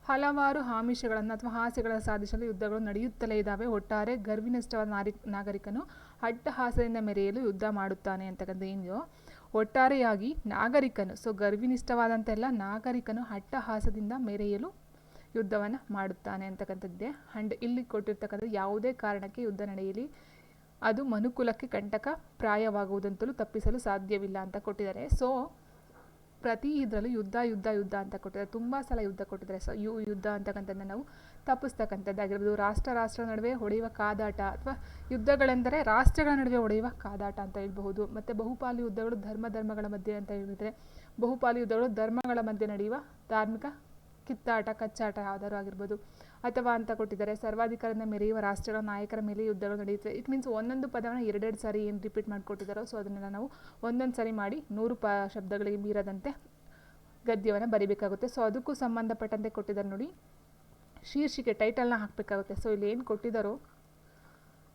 ಹಲವಾರು ಆಮಿಷಗಳನ್ನು ಅಥವಾ ಆಸೆಗಳನ್ನು ಸಾಧಿಸಲು ಯುದ್ಧಗಳು ನಡೆಯುತ್ತಲೇ ಇದ್ದಾವೆ. ಒಟ್ಟಾರೆ ಗರ್ವಿನಷ್ಟವಾದ ನಾರಿ, ನಾಗರಿಕನು ಅಟ್ಟಹಾಸದಿಂದ ಮೆರೆಯಲು ಯುದ್ಧ ಮಾಡುತ್ತಾನೆ ಅಂತಕ್ಕಂಥ ಏನಿದೆಯೋ. ಒಟ್ಟಾರೆಯಾಗಿ ನಾಗರಿಕನು, ಸೊ ಗರ್ವಿನಿಷ್ಠವಾದಂತೆಲ್ಲ ನಾಗರಿಕನು ಹಟ್ಟಹಾಸದಿಂದ ಮೆರೆಯಲು ಯುದ್ಧವನ್ನು ಮಾಡುತ್ತಾನೆ ಅಂತಕ್ಕಂಥದ್ದೇ. ಆ್ಯಂಡ್ ಇಲ್ಲಿ ಕೊಟ್ಟಿರ್ತಕ್ಕಂಥ ಯಾವುದೇ ಕಾರಣಕ್ಕೆ ಯುದ್ಧ ನಡೆಯಲಿ, ಅದು ಮನುಕುಲಕ್ಕೆ ಕಂಟಕ ಪ್ರಾಯವಾಗುವುದಂತಲೂ ತಪ್ಪಿಸಲು ಸಾಧ್ಯವಿಲ್ಲ ಅಂತ ಕೊಟ್ಟಿದ್ದಾರೆ. ಸೊ ಪ್ರತಿ ಇದರಲ್ಲೂ ಯುದ್ಧ ಯುದ್ಧ ಯುದ್ಧ ಅಂತ ಕೊಟ್ಟಿದ್ದಾರೆ. ತುಂಬ ಸಲ ಯುದ್ಧ ಕೊಟ್ಟಿದ್ದಾರೆ. ಸೊ, ಯು, ಯುದ್ಧ ಅಂತಕ್ಕಂಥದ್ದನ್ನು ನಾವು ತಪ್ಪಿಸ್ತಕ್ಕಂಥದ್ದಾಗಿರ್ಬೋದು. ರಾಷ್ಟ್ರ ರಾಷ್ಟ್ರ ನಡುವೆ ಹೊಡೆಯುವ ಕಾದಾಟ ಅಥವಾ ಯುದ್ಧಗಳೆಂದರೆ ರಾಷ್ಟ್ರಗಳ ನಡುವೆ ಹೊಡೆಯುವ ಕಾದಾಟ ಅಂತ ಹೇಳ್ಬಹುದು. ಮತ್ತು ಬಹುಪಾಲು ಯುದ್ಧಗಳು ಧರ್ಮ, ಧರ್ಮಗಳ ಮಧ್ಯೆ ಅಂತ ಹೇಳಿದರೆ ಬಹುಪಾಲು ಯುದ್ಧಗಳು ಧರ್ಮಗಳ ಮಧ್ಯೆ ನಡೆಯುವ ಧಾರ್ಮಿಕ ಕಿತ್ತಾಟ, ಕಚ್ಚಾಟ ಯಾವ್ದಾದ್ರು ಆಗಿರ್ಬೋದು. ಅಥವಾ ಅಂತ ಕೊಟ್ಟಿದ್ದಾರೆ. ಸರ್ವಾಧಿಕಾರದ ಮೆರೆಯುವ ರಾಷ್ಟ್ರಗಳ ನಾಯಕರ ಮೇಲೆ ಯುದ್ಧಗಳು ನಡೆಯುತ್ತೆ ಇಟ್ ಮೀನ್ಸ್ ಒಂದೊಂದು ಪದವನ್ನು ಎರಡೆರಡು ಸಾರಿ ಏನು ರಿಪೀಟ್ ಮಾಡಿಕೊಟ್ಟಿದ್ದಾರೋ ಸೊ ಅದನ್ನೆಲ್ಲ ನಾವು ಒಂದೊಂದು ಸಾರಿ ಮಾಡಿ ನೂರು ಪ ಶಬ್ದಗಳಿಗೆ ಮೀರದಂತೆ ಗದ್ಯವನ್ನು ಬರಿಬೇಕಾಗುತ್ತೆ. ಸೊ ಅದಕ್ಕೂ ಸಂಬಂಧಪಟ್ಟಂತೆ ಕೊಟ್ಟಿದ್ದಾರೆ ನೋಡಿ. ಶೀರ್ಷಿಕೆ ಟೈಟಲ್ನ ಹಾಕಬೇಕಾಗುತ್ತೆ. ಸೊ ಇಲ್ಲಿ ಏನು ಕೊಟ್ಟಿದ್ದಾರೋ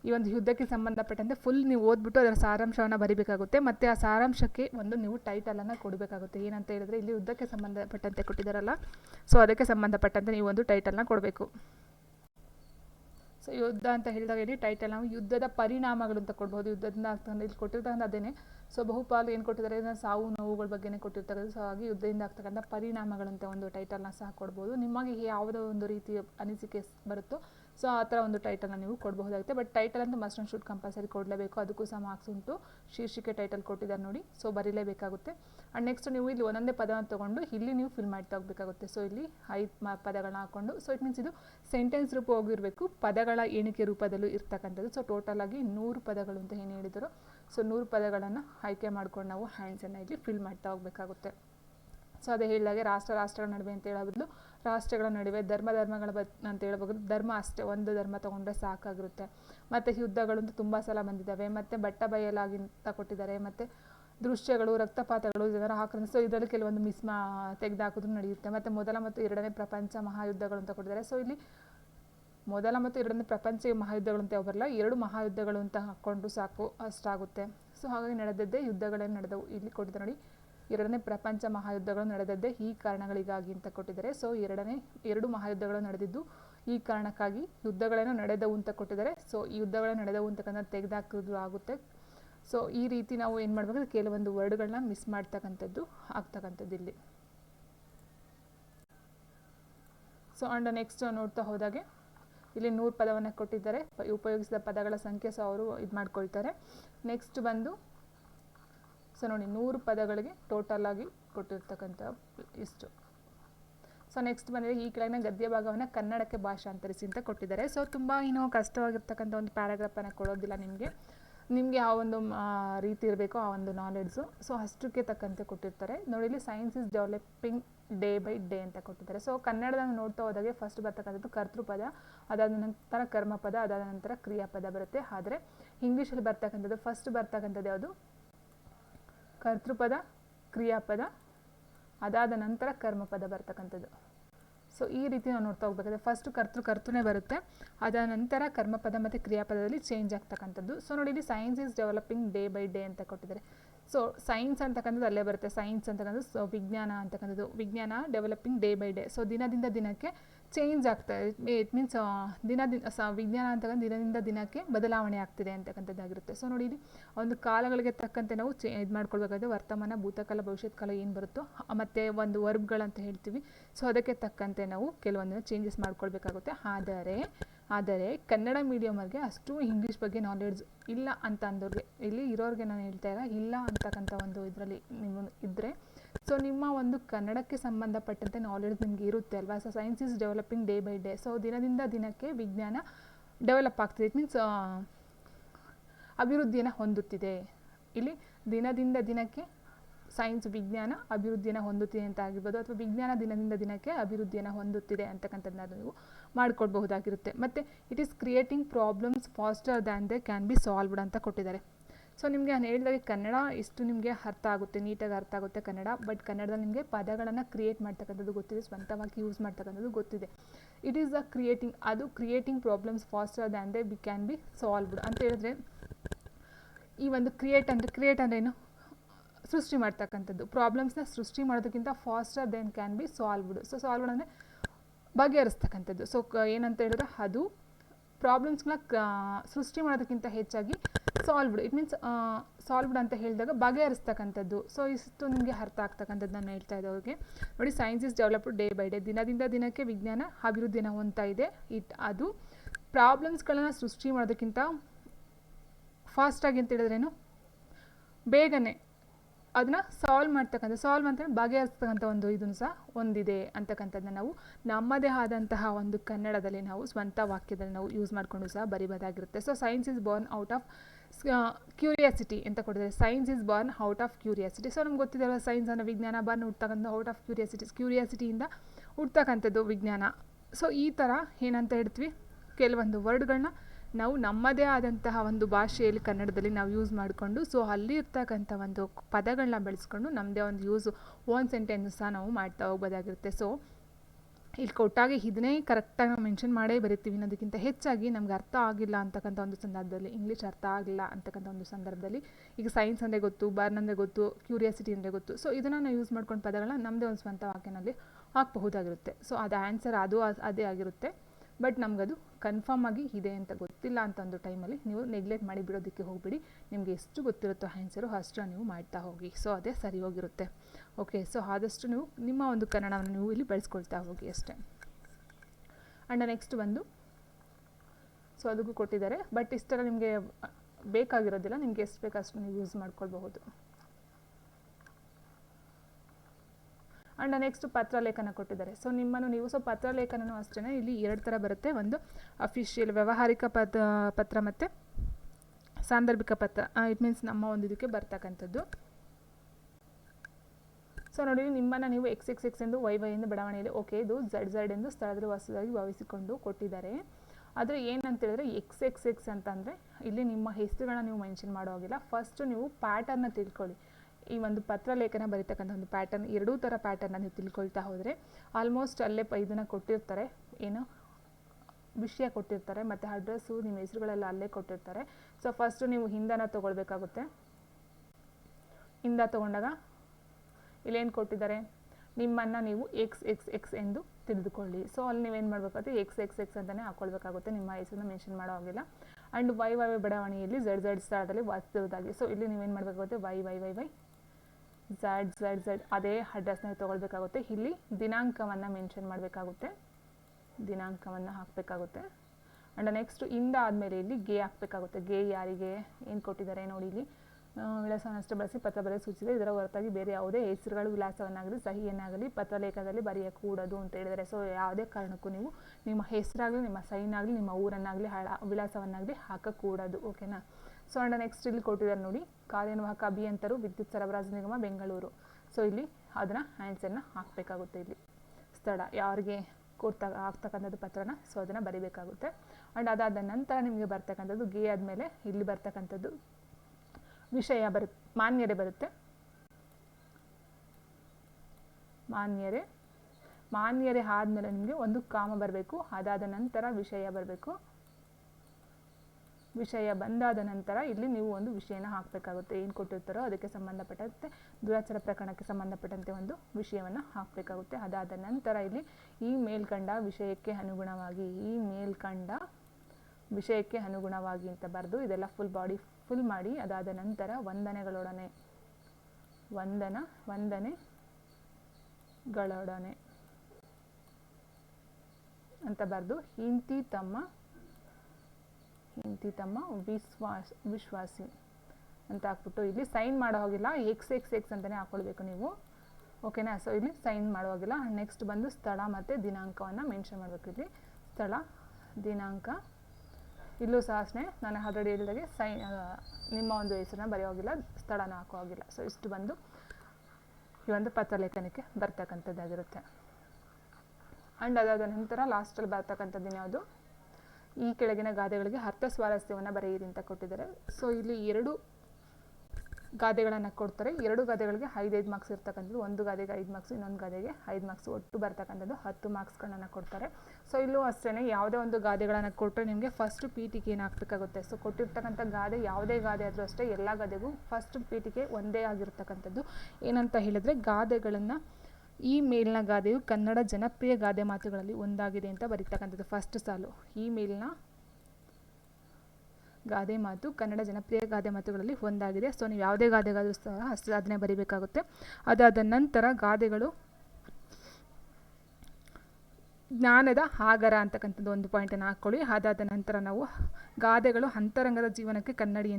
ಈ ಒಂದು ಯುದ್ಧಕ್ಕೆ ಸಂಬಂಧಪಟ್ಟಂತೆ ಫುಲ್ ನೀವು ಓದ್ಬಿಟ್ಟು ಅದರ ಸಾರಾಂಶವನ್ನು ಬರಿಬೇಕಾಗುತ್ತೆ. ಮತ್ತು ಆ ಸಾರಾಂಶಕ್ಕೆ ಒಂದು ನೀವು ಟೈಟಲನ್ನು ಕೊಡಬೇಕಾಗುತ್ತೆ. ಏನಂತ ಹೇಳಿದ್ರೆ ಇಲ್ಲಿ ಯುದ್ಧಕ್ಕೆ ಸಂಬಂಧಪಟ್ಟಂತೆ ಕೊಟ್ಟಿದ್ದಾರಲ್ಲ ಸೊ ಅದಕ್ಕೆ ಸಂಬಂಧಪಟ್ಟಂತೆ ನೀವು ಒಂದು ಟೈಟಲ್ನ ಕೊಡಬೇಕು. ಸೊ ಯುದ್ಧ ಅಂತ ಹೇಳಿದಾಗ ಇಲ್ಲಿ ಟೈಟಲ್ ನಾವು ಯುದ್ಧದ ಪರಿಣಾಮಗಳು ಅಂತ ಕೊಡ್ಬೋದು. ಯುದ್ಧದಿಂದ ಇಲ್ಲಿ ಕೊಟ್ಟಿರ್ತಕ್ಕಂಥ ಅದೇನೇ. ಸೊ ಬಹುಪಾಲು ಏನು ಕೊಟ್ಟಿದ್ದಾರೆ ಸಾವು ನೋವುಗಳ ಬಗ್ಗೆನೇ ಕೊಟ್ಟಿರ್ತಕ್ಕಂಥ ಸೊ, ಹಾಗೆ ಯುದ್ಧದಿಂದ ಆಗ್ತಕ್ಕಂಥ ಪರಿಣಾಮಗಳಂತ ಒಂದು ಟೈಟಲ್ನ ಸಹ ಕೊಡ್ಬೋದು. ನಿಮಗೆ ಯಾವುದೋ ಒಂದು ರೀತಿಯ ಅನಿಸಿಕೆ ಬರುತ್ತೋ ಸೊ ಆ ಥರ ಒಂದು ಟೈಟಲ್ನ ನೀವು ಕೊಡಬಹುದಾಗುತ್ತೆ. ಬಟ್ ಟೈಟಲ್ ಅಂತೂ ಮಸ್ಟ್ ಅಂಡ್ ಶೂಟ್ ಕಂಪಲ್ಸರಿ ಕೊಡಲೇಬೇಕು. ಅದಕ್ಕೂ ಸಹ ಮಾರ್ಕ್ಸ್ ಉಂಟು. ಶೀರ್ಷಿಕೆ ಟೈಟಲ್ ಕೊಟ್ಟಿದ್ದಾರೆ ನೋಡಿ. ಸೊ ಬರೀಲೇಬೇಕಾಗುತ್ತೆ. ಆ್ಯಂಡ್ ನೆಕ್ಸ್ಟ್ ನೀವು ಇಲ್ಲಿ ಒಂದೊಂದೇ ಪದವನ್ನು ತೊಗೊಂಡು ಇಲ್ಲಿ ನೀವು ಫಿಲ್ ಮಾಡ್ತಾ ಹೋಗಬೇಕಾಗುತ್ತೆ ಸೊ ಇಲ್ಲಿ ಐದು ಮ ಪದಗಳನ್ನ ಹಾಕ್ಕೊಂಡು ಸೊ ಇಟ್ ಮೀನ್ಸ್ ಇದು ಸೆಂಟೆನ್ಸ್ ರೂಪ ಹೋಗಿರಬೇಕು. ಪದಗಳ ಎಣಿಕೆ ರೂಪದಲ್ಲೂ ಇರ್ತಕ್ಕಂಥದ್ದು. ಸೊ ಟೋಟಲ್ ಆಗಿ ನೂರು ಪದಗಳು ಅಂತ ಏನು ಹೇಳಿದರು. ಸೊ ನೂರು ಪದಗಳನ್ನು ಆಯ್ಕೆ ಮಾಡ್ಕೊಂಡು ನಾವು ಹ್ಯಾಂಡ್ಸನ್ನು ಇಲ್ಲಿ ಫಿಲ್ ಮಾಡ್ತಾ ಹೋಗಬೇಕಾಗುತ್ತೆ ಸೊ ಅದೇ ಹೇಳಿದಾಗೆ ರಾಷ್ಟ್ರ ರಾಷ್ಟ್ರಗಳ ನಡುವೆ ಅಂತ ಹೇಳೋ ಬದಲು ರಾಷ್ಟ್ರಗಳ ನಡುವೆ ಧರ್ಮ ಧರ್ಮಗಳ ಬ ಅಂತ ಹೇಳ್ಬೋದು, ಧರ್ಮ ಅಷ್ಟೇ, ಒಂದು ಧರ್ಮ ತಗೊಂಡ್ರೆ ಸಾಕಾಗಿರುತ್ತೆ. ಮತ್ತು ಯುದ್ಧಗಳಂತೂ ತುಂಬ ಸಲ ಬಂದಿದ್ದಾವೆ, ಮತ್ತು ಬಟ್ಟ ಬಯಲಾಗಿ ಅಂತ ಕೊಟ್ಟಿದ್ದಾರೆ, ಮತ್ತು ದೃಶ್ಯಗಳು, ರಕ್ತಪಾತಗಳು ಜನರ ಆಕ್ರಮಣ ಸೊ ಇದರಲ್ಲಿ ಕೆಲವೊಂದು ಮಿಸ್ ಮಾ ತೆಗೆದಾಕೋದು ನಡೆಯುತ್ತೆ. ಮತ್ತು ಮೊದಲ ಮತ್ತು ಎರಡನೇ ಪ್ರಪಂಚ ಮಹಾಯುದ್ಧಗಳು ಅಂತ ಕೊಟ್ಟಿದ್ದಾರೆ. ಸೊ ಇಲ್ಲಿ ಮೊದಲ ಮತ್ತು ಎರಡನೇ ಪ್ರಪಂಚ ಮಹಾಯುದ್ಧಗಳು ಅಂತ ಬರಲ್ಲ, ಎರಡು ಮಹಾಯುದ್ಧಗಳು ಅಂತ ಹಾಕ್ಕೊಂಡು ಸಾಕು ಅಷ್ಟಾಗುತ್ತೆ. ಸೊ ಹಾಗಾಗಿ ನಡೆದದ್ದೇ ಯುದ್ಧಗಳೇನು ನಡೆದವು ಇಲ್ಲಿ ಕೊಟ್ಟಿದ್ದಾರೆ ನೋಡಿ. ಎರಡನೇ ಪ್ರಪಂಚ ಮಹಾಯುದ್ಧಗಳು ನಡೆದದ್ದೇ ಈ ಕಾರಣಗಳಿಗಾಗಿ ಅಂತ ಕೊಟ್ಟಿದ್ದಾರೆ. ಸೊ ಎರಡನೇ, ಎರಡು ಮಹಾಯುದ್ಧಗಳು ನಡೆದಿದ್ದು ಈ ಕಾರಣಕ್ಕಾಗಿ ಯುದ್ಧಗಳೇನೋ ನಡೆದವು ಅಂತ ಕೊಟ್ಟಿದ್ದಾರೆ. ಸೊ ಈ ಯುದ್ಧಗಳು ನಡೆದವು ಅಂತಕ್ಕಂಥ ತೆಗೆದಾಕಿದ್ರು ಆಗುತ್ತೆ. ಸೊ ಈ ರೀತಿ ನಾವು ಏನು ಮಾಡಬೇಕು ಕೆಲವೊಂದು ವರ್ಡ್ಗಳನ್ನ ಮಿಸ್ ಮಾಡ್ತಕ್ಕಂಥದ್ದು, ಆಗ್ತಕ್ಕಂಥದ್ದು ಇಲ್ಲಿ. ಸೊ ಆ್ಯಂಡ್ ನೆಕ್ಸ್ಟ್ ನೋಡ್ತಾ ಹೋದಾಗೆ, ಇಲ್ಲಿ ನೂರು ಪದವನ್ನು ಕೊಟ್ಟಿದ್ದಾರೆ. ಉಪಯೋಗಿಸಿದ ಪದಗಳ ಸಂಖ್ಯೆ ಸೊ ಅವರು ಇದು ಮಾಡ್ಕೊಳ್ತಾರೆ. ನೆಕ್ಸ್ಟ್ ಬಂದು ಸೊ ನೋಡಿ, ನೂರು ಪದಗಳಿಗೆ ಟೋಟಲ್ ಆಗಿ ಕೊಟ್ಟಿರ್ತಕ್ಕಂಥ ಇಷ್ಟು. ಸೊ ನೆಕ್ಸ್ಟ್ ಬಂದರೆ ಈ ಕೆಳಗಿನ ಗದ್ಯ ಭಾಗವನ್ನು ಕನ್ನಡಕ್ಕೆ ಭಾಷಾಂತರಿಸಿ ಅಂತ ಕೊಟ್ಟಿದ್ದಾರೆ. ಸೊ ತುಂಬ ಏನೋ ಕಷ್ಟವಾಗಿರ್ತಕ್ಕಂಥ ಒಂದು ಪ್ಯಾರಾಗ್ರಾಫನ್ನು ಕೊಡೋದಿಲ್ಲ ನಿಮಗೆ. ನಿಮಗೆ ಆ ಒಂದು ರೀತಿ ಇರಬೇಕು, ಆ ಒಂದು ನಾಲೆಡ್ಸು ಸೊ ಅಷ್ಟಕ್ಕೆ ತಕ್ಕಂತೆ ಕೊಟ್ಟಿರ್ತಾರೆ. ನೋಡಿ, ಇಲ್ಲಿ science is developing day by day ಅಂತ ಕೊಟ್ಟಿದ್ದಾರೆ. ಸೊ ಕನ್ನಡದಲ್ಲಿ ನೋಡ್ತಾ ಹೋದಾಗೆ ಫಸ್ಟ್ ಬರ್ತಕ್ಕಂಥದ್ದು ಕರ್ತೃಪದ, ಅದಾದ ನಂತರ ಕರ್ಮಪದ, ಅದಾದ ನಂತರ ಕ್ರಿಯಾಪದ ಬರುತ್ತೆ. ಆದರೆ ಇಂಗ್ಲೀಷಲ್ಲಿ ಬರ್ತಕ್ಕಂಥದ್ದು ಫಸ್ಟ್ ಬರ್ತಕ್ಕಂಥದ್ದು ಯಾವುದು? ಕರ್ತೃಪದ, ಕ್ರಿಯಾಪದ, ಅದಾದ ನಂತರ ಕರ್ಮಪದ ಬರ್ತಕ್ಕಂಥದ್ದು. ಸೊ ಈ ರೀತಿ ನಾವು ನೋಡ್ತಾ ಹೋಗ್ಬೇಕಾದ್ರೆ ಫಸ್ಟ್ ಕರ್ತೃ ಕರ್ತೃನೇ ಬರುತ್ತೆ. ಅದಾದ ನಂತರ ಕರ್ಮಪದ ಮತ್ತು ಕ್ರಿಯಾಪದದಲ್ಲಿ ಚೇಂಜ್ ಆಗ್ತಕ್ಕಂಥದ್ದು. ಸೊ ನೋಡಿ ಇಲ್ಲಿ science is developing day by day ಅಂತ ಕೊಟ್ಟಿದ್ದಾರೆ. ಸೊ ಸೈನ್ಸ್ ಅಂತಕ್ಕಂಥದ್ದು ಅಲ್ಲೇ ಬರುತ್ತೆ. ಸೈನ್ಸ್ ಅಂತಕ್ಕಂಥದ್ದು ಸೊ ವಿಜ್ಞಾನ ಅಂತಕ್ಕಂಥದ್ದು. ವಿಜ್ಞಾನ developing day by day so ದಿನದಿಂದ ದಿನಕ್ಕೆ ಚೇಂಜ್ ಆಗ್ತಾ ಇಟ್ ಮೀನ್ಸ್ ದಿನ ದಿನ, ಸ ವಿಜ್ಞಾನ ಅಂತಕ್ಕಂಥ ದಿನದಿಂದ ದಿನಕ್ಕೆ ಬದಲಾವಣೆ ಆಗ್ತಿದೆ ಅಂತಕ್ಕಂಥದ್ದಾಗಿರುತ್ತೆ. ಸೊ ನೋಡಿ, ಇಲ್ಲಿ ಒಂದು ಕಾಲಗಳಿಗೆ ತಕ್ಕಂತೆ ನಾವು ಚೇ, ಇದು ಮಾಡ್ಕೊಳ್ಬೇಕಾದ್ರೆ ವರ್ತಮಾನ, ಭೂತಕಾಲ ಭವಿಷ್ಯತ್ ಕಾಲ ಏನು ಬರುತ್ತೋ ಮತ್ತು ಒಂದು ವರ್ಬ್ಗಳಂತ ಹೇಳ್ತೀವಿ. ಸೊ ಅದಕ್ಕೆ ತಕ್ಕಂತೆ ನಾವು ಕೆಲವೊಂದನ್ನು ಚೇಂಜಸ್ ಮಾಡ್ಕೊಳ್ಬೇಕಾಗುತ್ತೆ. ಆದರೆ ಆದರೆ ಕನ್ನಡ ಮೀಡಿಯಮವ್ರಿಗೆ ಅಷ್ಟು ಇಂಗ್ಲೀಷ್ ಬಗ್ಗೆ ನಾಲೆಡ್ಜ್ ಇಲ್ಲ ಅಂತ ಅಂದವ್ರಿಗೆ, ಇಲ್ಲಿ ಇರೋರಿಗೆ ನಾನು ಹೇಳ್ತಾ ಇಲ್ಲ ಇಲ್ಲ ಅಂತಕ್ಕಂಥ ಒಂದು ಇದರಲ್ಲಿ ನಿಮ್ಮ ಇದ್ದರೆ ಸೊ ನಿಮ್ಮ ಒಂದು ಕನ್ನಡಕ್ಕೆ ಸಂಬಂಧಪಟ್ಟಂತೆ ನಾಲೆಡ್ಜ್ ನಿಮಗೆ ಇರುತ್ತೆ ಅಲ್ವಾ? So science is developing day by day so ದಿನದಿಂದ ದಿನಕ್ಕೆ ವಿಜ್ಞಾನ ಡೆವಲಪ್ ಆಗ್ತಿದೆ. ಇಟ್ ಮೀನ್ಸ್ ಅಭಿವೃದ್ಧಿಯನ್ನು ಹೊಂದುತ್ತಿದೆ. ಇಲ್ಲಿ ದಿನದಿಂದ ದಿನಕ್ಕೆ ಸೈನ್ಸ್ ವಿಜ್ಞಾನ ಅಭಿವೃದ್ಧಿಯನ್ನು ಹೊಂದುತ್ತಿದೆ ಅಂತ ಆಗಿರ್ಬೋದು. ಅಥವಾ ವಿಜ್ಞಾನ ದಿನದಿಂದ ದಿನಕ್ಕೆ ಅಭಿವೃದ್ಧಿಯನ್ನು ಹೊಂದುತ್ತಿದೆ ಅಂತಕ್ಕಂಥದ್ದನ್ನ ನೀವು ಮಾಡಿಕೊಡ್ಬಹುದಾಗಿರುತ್ತೆ ಮತ್ತು it is creating problems faster than they can be solved ಅಂತ ಕೊಟ್ಟಿದ್ದಾರೆ. ಸೊ ನಿಮಗೆ ನಾನು ಹೇಳಿದಾಗೆ ಕನ್ನಡ ಇಷ್ಟು ನಿಮಗೆ ಅರ್ಥ ಆಗುತ್ತೆ, ನೀಟಾಗಿ ಅರ್ಥ ಆಗುತ್ತೆ ಕನ್ನಡ ಬಟ್ ಕನ್ನಡದಲ್ಲಿ ನಿಮಗೆ ಪದಗಳನ್ನು ಕ್ರಿಯೇಟ್ ಮಾಡ್ತಕ್ಕಂಥದ್ದು ಗೊತ್ತಿದೆ, ಸ್ವಂತವಾಗಿ ಯೂಸ್ ಮಾಡ್ತಕ್ಕಂಥದ್ದು ಗೊತ್ತಿದೆ. ಇಟ್ ಈಸ್ ಅ ಕ್ರಿಯೇಟಿಂಗ್ ಅದು creating problems faster than they we can be solved ಅಂತ ಹೇಳಿದ್ರೆ, ಈ ಒಂದು ಕ್ರಿಯೇಟ್ ಅಂದರೆ ಕ್ರಿಯೇಟ್ ಅಂದ್ರೆ ಏನು? ಸೃಷ್ಟಿ ಮಾಡ್ತಕ್ಕಂಥದ್ದು. ಪ್ರಾಬ್ಲಮ್ಸ್ನ ಸೃಷ್ಟಿ ಮಾಡೋದಕ್ಕಿಂತ faster than can be solved so solved ಅಂದರೆ ಬಗೆಹರಿಸ್ತಕ್ಕಂಥದ್ದು. ಸೊ ಏನಂತ ಹೇಳಿದ್ರೆ ಅದು ಪ್ರಾಬ್ಲಮ್ಸ್ನ ಸೃಷ್ಟಿ ಮಾಡೋದಕ್ಕಿಂತ ಹೆಚ್ಚಾಗಿ ಸಾಲ್ವ್ಡ್ ಇಟ್ ಮೀನ್ಸ್ ಸಾಲ್ವ್ಡ್ ಅಂತ ಹೇಳಿದಾಗ ಬಗೆಹರಿಸ್ತಕ್ಕಂಥದ್ದು. ಸೊ ಇಷ್ಟು ನಿಮಗೆ ಅರ್ಥ ಆಗ್ತಕ್ಕಂಥದ್ದು ನಾನು ಹೇಳ್ತಾ ಇದ್ದೆ ಅವ್ರಿಗೆ. ನೋಡಿ science is developed day by day ದಿನದಿಂದ ದಿನಕ್ಕೆ ವಿಜ್ಞಾನ ಅಭಿವೃದ್ಧಿನ ಹೊಂದ್ತಾ ಇದೆ. ಇಟ್ ಅದು ಪ್ರಾಬ್ಲಮ್ಸ್ಗಳನ್ನು ಸೃಷ್ಟಿ ಮಾಡೋದಕ್ಕಿಂತ ಫಾಸ್ಟಾಗಿ ಅಂತ ಹೇಳಿದ್ರೇನು ಬೇಗನೆ. ಅದನ್ನ ಸಾಲ್ವ್ ಮಾಡ್ತಕ್ಕಂಥ ಸಾಲ್ವ್ ಅಂತ ಬಗೆಹರಿಸ್ತಕ್ಕಂಥ ಒಂದು ಇದನ್ನು ಸಹ ಹೊಂದಿದೆ ಅಂತಕ್ಕಂಥದ್ದನ್ನ ನಾವು ನಮ್ಮದೇ ಆದಂತಹ ಒಂದು ಕನ್ನಡದಲ್ಲಿ ನಾವು ಸ್ವಂತ ವಾಕ್ಯದಲ್ಲಿ ನಾವು ಯೂಸ್ ಮಾಡಿಕೊಂಡು ಸಹ ಬರಿಬೋದಾಗಿರುತ್ತೆ. So science is born out of curiosity ಅಂತ ಕೊಟ್ಟಿದ್ದಾರೆ. Science is born out of curiosity so ನಮ್ಗೆ ಗೊತ್ತಿದೆ ಸೈನ್ಸ್ ಅನ್ನೋ ವಿಜ್ಞಾನ ಬರ್ನ್ ಹುಡ್ತಕ್ಕಂಥ ಔಟ್ ಆಫ್ ಕ್ಯೂರಿಯಾಸಿಟಿ ಕ್ಯೂರಿಯಾಸಿಟಿಯಿಂದ ಹುಡ್ತಕ್ಕಂಥದ್ದು ವಿಜ್ಞಾನ. ಸೊ ಈ ಥರ ಏನಂತ ಹೇಳ್ತೀವಿ? ಕೆಲವೊಂದು ವರ್ಡ್ಗಳನ್ನ ನಾವು ನಮ್ಮದೇ ಆದಂತಹ ಒಂದು ಭಾಷೆಯಲ್ಲಿ ಕನ್ನಡದಲ್ಲಿ ನಾವು ಯೂಸ್ ಮಾಡಿಕೊಂಡು ಸೊ ಅಲ್ಲಿ ಇರ್ತಕ್ಕಂಥ ಒಂದು ಪದಗಳನ್ನ ಬೆಳೆಸ್ಕೊಂಡು ನಮ್ಮದೇ ಒಂದು ಯೂಸು ಓನ್ ಸೆಂಟೆನ್ಸ್ ಸಹ ನಾವು ಮಾಡ್ತಾ ಹೋಗ್ಬೋದಾಗಿರುತ್ತೆ. ಸೊ ಇಲ್ಲಿ ಕೊಟ್ಟಾಗಿ ಇದನ್ನೇ ಕರೆಕ್ಟಾಗಿ ನಾವು ಮೆನ್ಷನ್ ಮಾಡೇ ಬರಿತೀವಿ ಅನ್ನೋದಕ್ಕಿಂತ ಹೆಚ್ಚಾಗಿ ನಮ್ಗೆ ಅರ್ಥ ಆಗಿಲ್ಲ ಅಂತಕ್ಕಂಥ ಒಂದು ಸಂದರ್ಭದಲ್ಲಿ ಇಂಗ್ಲೀಷ್ ಅರ್ಥ ಆಗಿಲ್ಲ ಅಂತಕ್ಕಂಥ ಒಂದು ಸಂದರ್ಭದಲ್ಲಿ, ಈಗ ಸೈನ್ಸ್ ಅಂದರೆ ಗೊತ್ತು ಬರ್ನ್ ಅಂದರೆ ಗೊತ್ತು ಕ್ಯೂರಿಯಾಸಿಟಿ ಅಂದರೆ ಗೊತ್ತು ಸೊ ಇದನ್ನು ನಾವು ಯೂಸ್ ಮಾಡ್ಕೊಂಡು ಪದಗಳನ್ನ ನಮ್ಮದೇ ಒಂದು ಸ್ವಂತ ವಾಕ್ಯನಲ್ಲಿ ಹಾಕಬಹುದಾಗಿರುತ್ತೆ. ಸೊ ಅದು ಆನ್ಸರ್ ಅದು ಅದೇ ಆಗಿರುತ್ತೆ ಬಟ್ ನಮಗದು ಕನ್ಫರ್ಮ್ ಆಗಿ ಇದೆ ಅಂತ ಗೊತ್ತಿಲ್ಲ ಅಂತ ಒಂದು ಟೈಮಲ್ಲಿ ನೀವು ನೆಗ್ಲೆಕ್ಟ್ ಮಾಡಿ ಬಿಡೋದಕ್ಕೆ ಹೋಗಬೇಡಿ. ನಿಮಗೆ ಎಷ್ಟು ಗೊತ್ತಿರುತ್ತೋ ಆನ್ಸರು ಅಷ್ಟು ನೀವು ಮಾಡ್ತಾ ಹೋಗಿ. ಸೊ ಅದೇ ಸರಿ ಹೋಗಿರುತ್ತೆ ಓಕೆ ಸೊ ಆದಷ್ಟು ನೀವು ನಿಮ್ಮ ಒಂದು ಕನ್ನಡವನ್ನು ನೀವು ಇಲ್ಲಿ ಬೆಳೆಸ್ಕೊಳ್ತಾ ಹೋಗಿ ಅಷ್ಟೇ. ಆ್ಯಂಡ್ ನೆಕ್ಸ್ಟ್ ಬಂದು ಸೊ ಅದಕ್ಕೂ ಕೊಟ್ಟಿದ್ದಾರೆ. ಬಟ್ ಇಷ್ಟೆಲ್ಲ ನಿಮಗೆ ಬೇಕಾಗಿರೋದಿಲ್ಲ. ನಿಮಗೆ ಎಷ್ಟು ಬೇಕು ಅಷ್ಟು ನೀವು ಯೂಸ್ ಮಾಡ್ಕೊಳ್ಬಹುದು. ಆ್ಯಂಡ್ ನೆಕ್ಸ್ಟ್ ಪತ್ರಲೇಖನ ಕೊಟ್ಟಿದ್ದಾರೆ. ಸೊ ನಿಮ್ಮನ್ನು ನೀವು ಸೊ ಪತ್ರಲೇಖನೂ ಅಷ್ಟೇ ಇಲ್ಲಿ ಎರಡು ಥರ ಬರುತ್ತೆ. ಒಂದು ಅಫಿಷಿಯಲ್ ವ್ಯವಹಾರಿಕ ಪದ, ಪತ್ರ ಮತ್ತು ಸಾಂದರ್ಭಿಕ ಪತ್ರ. ಇಟ್ ಮೀನ್ಸ್ ನಮ್ಮ ಒಂದು ಇದಕ್ಕೆ ಬರ್ತಕ್ಕಂಥದ್ದು. ಸೊ ನೋಡಿ, ನಿಮ್ಮನ್ನು ನೀವು ಎಕ್ಸ್ ಎಕ್ಸ್ ಎಕ್ಸ್ ಎಂದು ವೈ ವೈ ಎಂದು ಬಡಾವಣೆಯಲ್ಲಿ ಓಕೆ ಇದು ಝಡ್ ಝಡ್ ಎಂದು ಸ್ಥಳದಲ್ಲಿ ವಾಸವಾಗಿ ಭಾವಿಸಿಕೊಂಡು ಕೊಟ್ಟಿದ್ದಾರೆ. ಆದರೆ ಏನಂತೇಳಿದ್ರೆ ಎಕ್ಸ್ ಎಕ್ಸ್ ಎಕ್ಸ್ ಅಂತಂದರೆ, ಇಲ್ಲಿ ನಿಮ್ಮ ಹೆಸರುಗಳನ್ನ ನೀವು ಮೆನ್ಷನ್ ಮಾಡೋ ಹಾಗಿಲ್ಲ. ಫಸ್ಟ್ ನೀವು ಪ್ಯಾಟರ್ನ ತಿಳ್ಕೊಳ್ಳಿ. ಈ ಒಂದು ಪತ್ರ ಲೇಖನ ಬರೀತಕ್ಕಂಥ ಒಂದು ಪ್ಯಾಟರ್ನ್ ಎರಡೂ ಥರ ಪ್ಯಾಟರ್ನ ನೀವು ತಿಳ್ಕೊಳ್ತಾ ಹೋದರೆ ಆಲ್ಮೋಸ್ಟ್ ಅಲ್ಲೇ ಪ ಇದನ್ನು ಕೊಟ್ಟಿರ್ತಾರೆ. ಏನು? ವಿಷಯ ಕೊಟ್ಟಿರ್ತಾರೆ. ಮತ್ತು ಅಡ್ರೆಸ್ಸು ನಿಮ್ಮ ಹೆಸರುಗಳೆಲ್ಲ ಅಲ್ಲೇ ಕೊಟ್ಟಿರ್ತಾರೆ. ಸೊ ಫಸ್ಟು ನೀವು ಹಿಂದನ ತೊಗೊಳ್ಬೇಕಾಗುತ್ತೆ. ಹಿಂದ ತೊಗೊಂಡಾಗ ಇಲ್ಲೇನು ಕೊಟ್ಟಿದ್ದಾರೆ? ನಿಮ್ಮನ್ನು ನೀವು ಎಕ್ಸ್ ಎಕ್ಸ್ ಎಕ್ಸ್ ಎಂದು ತಿಳಿದುಕೊಳ್ಳಿ. ಸೊ ಅಲ್ಲಿ ನೀವೇನು ಮಾಡಬೇಕಾಗುತ್ತೆ? ಎಕ್ಸ್ ಎಕ್ಸ್ ಎಕ್ಸ್ ಅಂತಲೇ ಹಾಕ್ಕೊಳ್ಬೇಕಾಗುತ್ತೆ ನಿಮ್ಮ ಹೆಸರನ್ನು ಮೆನ್ಷನ್ ಮಾಡೋ ಹಾಗಿಲ್ಲ. ಆ್ಯಂಡ್ ವೈ ವೈ ವೈ ಬಡಾವಣೆಯಲ್ಲಿ ಝಡ್ ಝಡ್ ಸ್ಥಳದಲ್ಲಿ ವಾಸಿಸುವುದಾಗಿ. ಸೊ ಇಲ್ಲಿ ನೀವೇನು ಮಾಡಬೇಕಾಗುತ್ತೆ? Y Y Y Y Z Z Z ಅದೇ ಅಡ್ರೆಸ್ನ ತೊಗೊಳ್ಬೇಕಾಗುತ್ತೆ. ಇಲ್ಲಿ ದಿನಾಂಕವನ್ನು ಮೆನ್ಷನ್ ಮಾಡಬೇಕಾಗುತ್ತೆ. ದಿನಾಂಕವನ್ನು ಹಾಕಬೇಕಾಗುತ್ತೆ. ಆ್ಯಂಡ್ ನೆಕ್ಸ್ಟ್ ಇಂದ ಆದಮೇಲೆ ಇಲ್ಲಿ ಗೆ ಹಾಕಬೇಕಾಗುತ್ತೆ. ಗೆ ಯಾರಿಗೆ, ಏನು ಕೊಟ್ಟಿದ್ದಾರೆ ನೋಡಿ ಇಲ್ಲಿ. ವಿಳಾಸವನ್ನಷ್ಟೇ ಬಳಸಿ, ಪತ್ರ ಬರೆಯ ಸೂಚಿಸಿದೆ ಇದರ ಹೊರತಾಗಿ ಬೇರೆ ಯಾವುದೇ ಹೆಸರುಗಳು, ವಿಳಾಸವನ್ನಾಗಲಿ, ಸಹಿಯನ್ನಾಗಲಿ, ಪತ್ರಲೇಖದಲ್ಲಿ ಬರೆಯಕೂಡದು ಅಂತ ಹೇಳಿದರೆ ಸೊ ಯಾವುದೇ ಕಾರಣಕ್ಕೂ ನೀವು ನಿಮ್ಮ ಹೆಸರಾಗಲಿ, ನಿಮ್ಮ ಸೈನ್ ಆಗಲಿ ನಿಮ್ಮ ಊರನ್ನಾಗಲಿ, ಹಳ, ವಿಳಾಸವನ್ನಾಗಲಿ ಹಾಕಕೂಡದು. ಓಕೆನಾ ಸೊ ಆ್ಯಂಡ್ ನೆಕ್ಸ್ಟ್ ಇಲ್ಲಿ ಕೊಟ್ಟಿದ್ದಾರೆ ನೋಡಿ, ಕಾರ್ಯನಿರ್ವಾಹಕ ಅಭಿಯಂತರು ವಿದ್ಯುತ್ ಸರಬರಾಜು ನಿಗಮ, ಬೆಂಗಳೂರು. ಸೊ ಇಲ್ಲಿ ಅದನ್ನು ಆನ್ಸರ್ನ ಹಾಕಬೇಕಾಗುತ್ತೆ ಇಲ್ಲಿ. ಸ್ಥಳ, ಯಾರಿಗೆ ಕೊಡ್ತಾ ಆಗ್ತಕ್ಕಂಥದ್ದು ಪತ್ರನ ಸೊ ಅದನ್ನು ಬರಿಬೇಕಾಗುತ್ತೆ. ಆ್ಯಂಡ್ ಅದಾದ ನಂತರ ನಿಮಗೆ ಬರ್ತಕ್ಕಂಥದ್ದು, ಗೇ ಆದಮೇಲೆ ಇಲ್ಲಿ ಬರ್ತಕ್ಕಂಥದ್ದು ವಿಷಯ ಬರು, ಮಾನ್ಯರೇ ಬರುತ್ತೆ. ಮಾನ್ಯರೆ ಮಾನ್ಯರೆ ಆದಮೇಲೆ ನಿಮಗೆ ಒಂದು ಕಾಮ ಬರಬೇಕು, ಅದಾದ ನಂತರ ವಿಷಯ ಬರಬೇಕು. ವಿಷಯ ಬಂದಾದ ನಂತರ ಇಲ್ಲಿ ನೀವು ಒಂದು ವಿಷಯನ ಹಾಕಬೇಕಾಗುತ್ತೆ. ಏನು ಕೊಟ್ಟಿರ್ತಾರೋ ಅದಕ್ಕೆ ಸಂಬಂಧಪಟ್ಟಂತೆ, ದುರಾಚಾರ ಪ್ರಕರಣಕ್ಕೆ ಸಂಬಂಧಪಟ್ಟಂತೆ ಒಂದು ವಿಷಯವನ್ನು ಹಾಕಬೇಕಾಗುತ್ತೆ. ಅದಾದ ನಂತರ ಇಲ್ಲಿ ಈ ಮೇಲ್ಕಂಡ ವಿಷಯಕ್ಕೆ ಅನುಗುಣವಾಗಿ, ಈ ಮೇಲ್ಕಂಡ ವಿಷಯಕ್ಕೆ ಅನುಗುಣವಾಗಿ ಅಂತ ಬರೆದು ಇದೆಲ್ಲ ಫುಲ್ ಬಾಡಿ ಫುಲ್ ಮಾಡಿ ಅದಾದ ನಂತರ ವಂದನೆಗಳೊಡನೆ, ವಂದನ, ವಂದನೆಗಳೊಡನೆ ಅಂತ ಬರೆದು ಇಂತಿ ತಮ್ಮ ಹಿಂತಿ ತಮ್ಮ ವಿಶ್ವಾಸ, ವಿಶ್ವಾಸಿ ಅಂತ ಹಾಕ್ಬಿಟ್ಟು ಇಲ್ಲಿ ಸೈನ್ ಮಾಡೋ ಹಾಗಿಲ್ಲ ಎಕ್ಸ್ ಎಕ್ಸ್ ಎಕ್ಸ್ ಅಂತಲೇ ಹಾಕ್ಕೊಳ್ಬೇಕು ನೀವು. ಓಕೆನಾ ಸೊ ಇಲ್ಲಿ ಸೈನ್ ಮಾಡೋ ಹೋಗಿಲ್ಲ. ನೆಕ್ಸ್ಟ್ ಬಂದು ಸ್ಥಳ ಮತ್ತು ದಿನಾಂಕವನ್ನು ಮೆನ್ಷನ್ ಮಾಡಬೇಕು ಇಲ್ಲಿ. ಸ್ಥಳ, ದಿನಾಂಕ. ಇಲ್ಲೂ ಸಹ ಅಷ್ಟೇ, ನಾನು ಆಲ್ರೆಡಿ ಹೇಳಿದಾಗೆ ಸೈನ್ ನಿಮ್ಮ ಒಂದು ಹೆಸರನ್ನ ಬರೆಯೋ ಹೋಗಿಲ್ಲ, ಸ್ಥಳನ ಹಾಕೋ ಹೋಗಿಲ್ಲ. ಸೊ ಇಷ್ಟು ಬಂದು ಈ ಒಂದು ಪತ್ರಲೇಖನಕ್ಕೆ ಬರ್ತಕ್ಕಂಥದ್ದಾಗಿರುತ್ತೆ. ಆ್ಯಂಡ್ ಅದಾದ ನಂತರ ಲಾಸ್ಟಲ್ಲಿ ಬರ್ತಕ್ಕಂಥದ್ದು ಯಾವುದು ಈ ಕೆಳಗಿನ ಗಾದೆಗಳಿಗೆ ಅರ್ಥ ಸ್ವಾರಸ್ಯವನ್ನು ಬರೆಯಿರಿ ಅಂತ ಕೊಟ್ಟಿದ್ದಾರೆ. ಸೊ ಇಲ್ಲಿ ಎರಡು ಗಾದೆಗಳನ್ನು ಕೊಡ್ತಾರೆ. ಎರಡು ಗಾದೆಗಳಿಗೆ ಐದೈದು ಮಾರ್ಕ್ಸ್ ಇರ್ತಕ್ಕಂಥದ್ದು, ಒಂದು ಗಾದೆಗೆ ಐದು ಮಾರ್ಕ್ಸ್ ಇನ್ನೊಂದು ಗಾದೆಗೆ ಐದು ಮಾರ್ಕ್ಸ್ ಒಟ್ಟು ಬರ್ತಕ್ಕಂಥದ್ದು ಹತ್ತು ಮಾರ್ಕ್ಸ್ಗಳನ್ನು ಕೊಡ್ತಾರೆ. ಸೊ ಇಲ್ಲೂ ಅಷ್ಟೇ ಯಾವುದೇ ಒಂದು ಗಾದೆಗಳನ್ನು ಕೊಟ್ಟರೆ ನಿಮಗೆ ಫಸ್ಟ್ ಏನು ಹಾಕಬೇಕಾಗುತ್ತೆ ಸೊ ಕೊಟ್ಟಿರ್ತಕ್ಕಂಥ ಗಾದೆ ಯಾವುದೇ ಗಾದೆ ಆದರೂ ಅಷ್ಟೇ, ಎಲ್ಲ ಗಾದೆಗೂ ಫಸ್ಟ್ ಪೀಟಿಗೆ ಒಂದೇ ಆಗಿರ್ತಕ್ಕಂಥದ್ದು. ಏನಂತ ಹೇಳಿದ್ರೆ ಗಾದೆಗಳನ್ನು ಈ ಮೇಲಿನ ಗಾದೆಯು ಕನ್ನಡ ಜನಪ್ರಿಯ ಗಾದೆ ಮಾತುಗಳಲ್ಲಿ ಒಂದಾಗಿದೆ ಅಂತ ಬರೀತಕ್ಕಂಥದ್ದು ಫಸ್ಟ್ ಸಾಲು. ಈ ಮೇಲಿನ ಗಾದೆ ಮಾತು ಕನ್ನಡ ಜನಪ್ರಿಯ ಗಾದೆ ಮಾತುಗಳಲ್ಲಿ ಒಂದಾಗಿದೆ. ಸೊ ನೀವು ಯಾವುದೇ ಗಾದೆಗಾದರೂ ಸಹ ಅಷ್ಟು ಅದನ್ನೇ ಬರೀಬೇಕಾಗುತ್ತೆ. ಅದಾದ ನಂತರ ಗಾದೆಗಳು ಜ್ಞಾನದ ಆಗರ ಅಂತಕ್ಕಂಥದ್ದು ಒಂದು ಪಾಯಿಂಟನ್ನು ಹಾಕ್ಕೊಳ್ಳಿ. ಅದಾದ ನಂತರ ನಾವು ಗಾದೆಗಳು ಅಂತರಂಗದ ಜೀವನಕ್ಕೆ ಕನ್ನಡಿ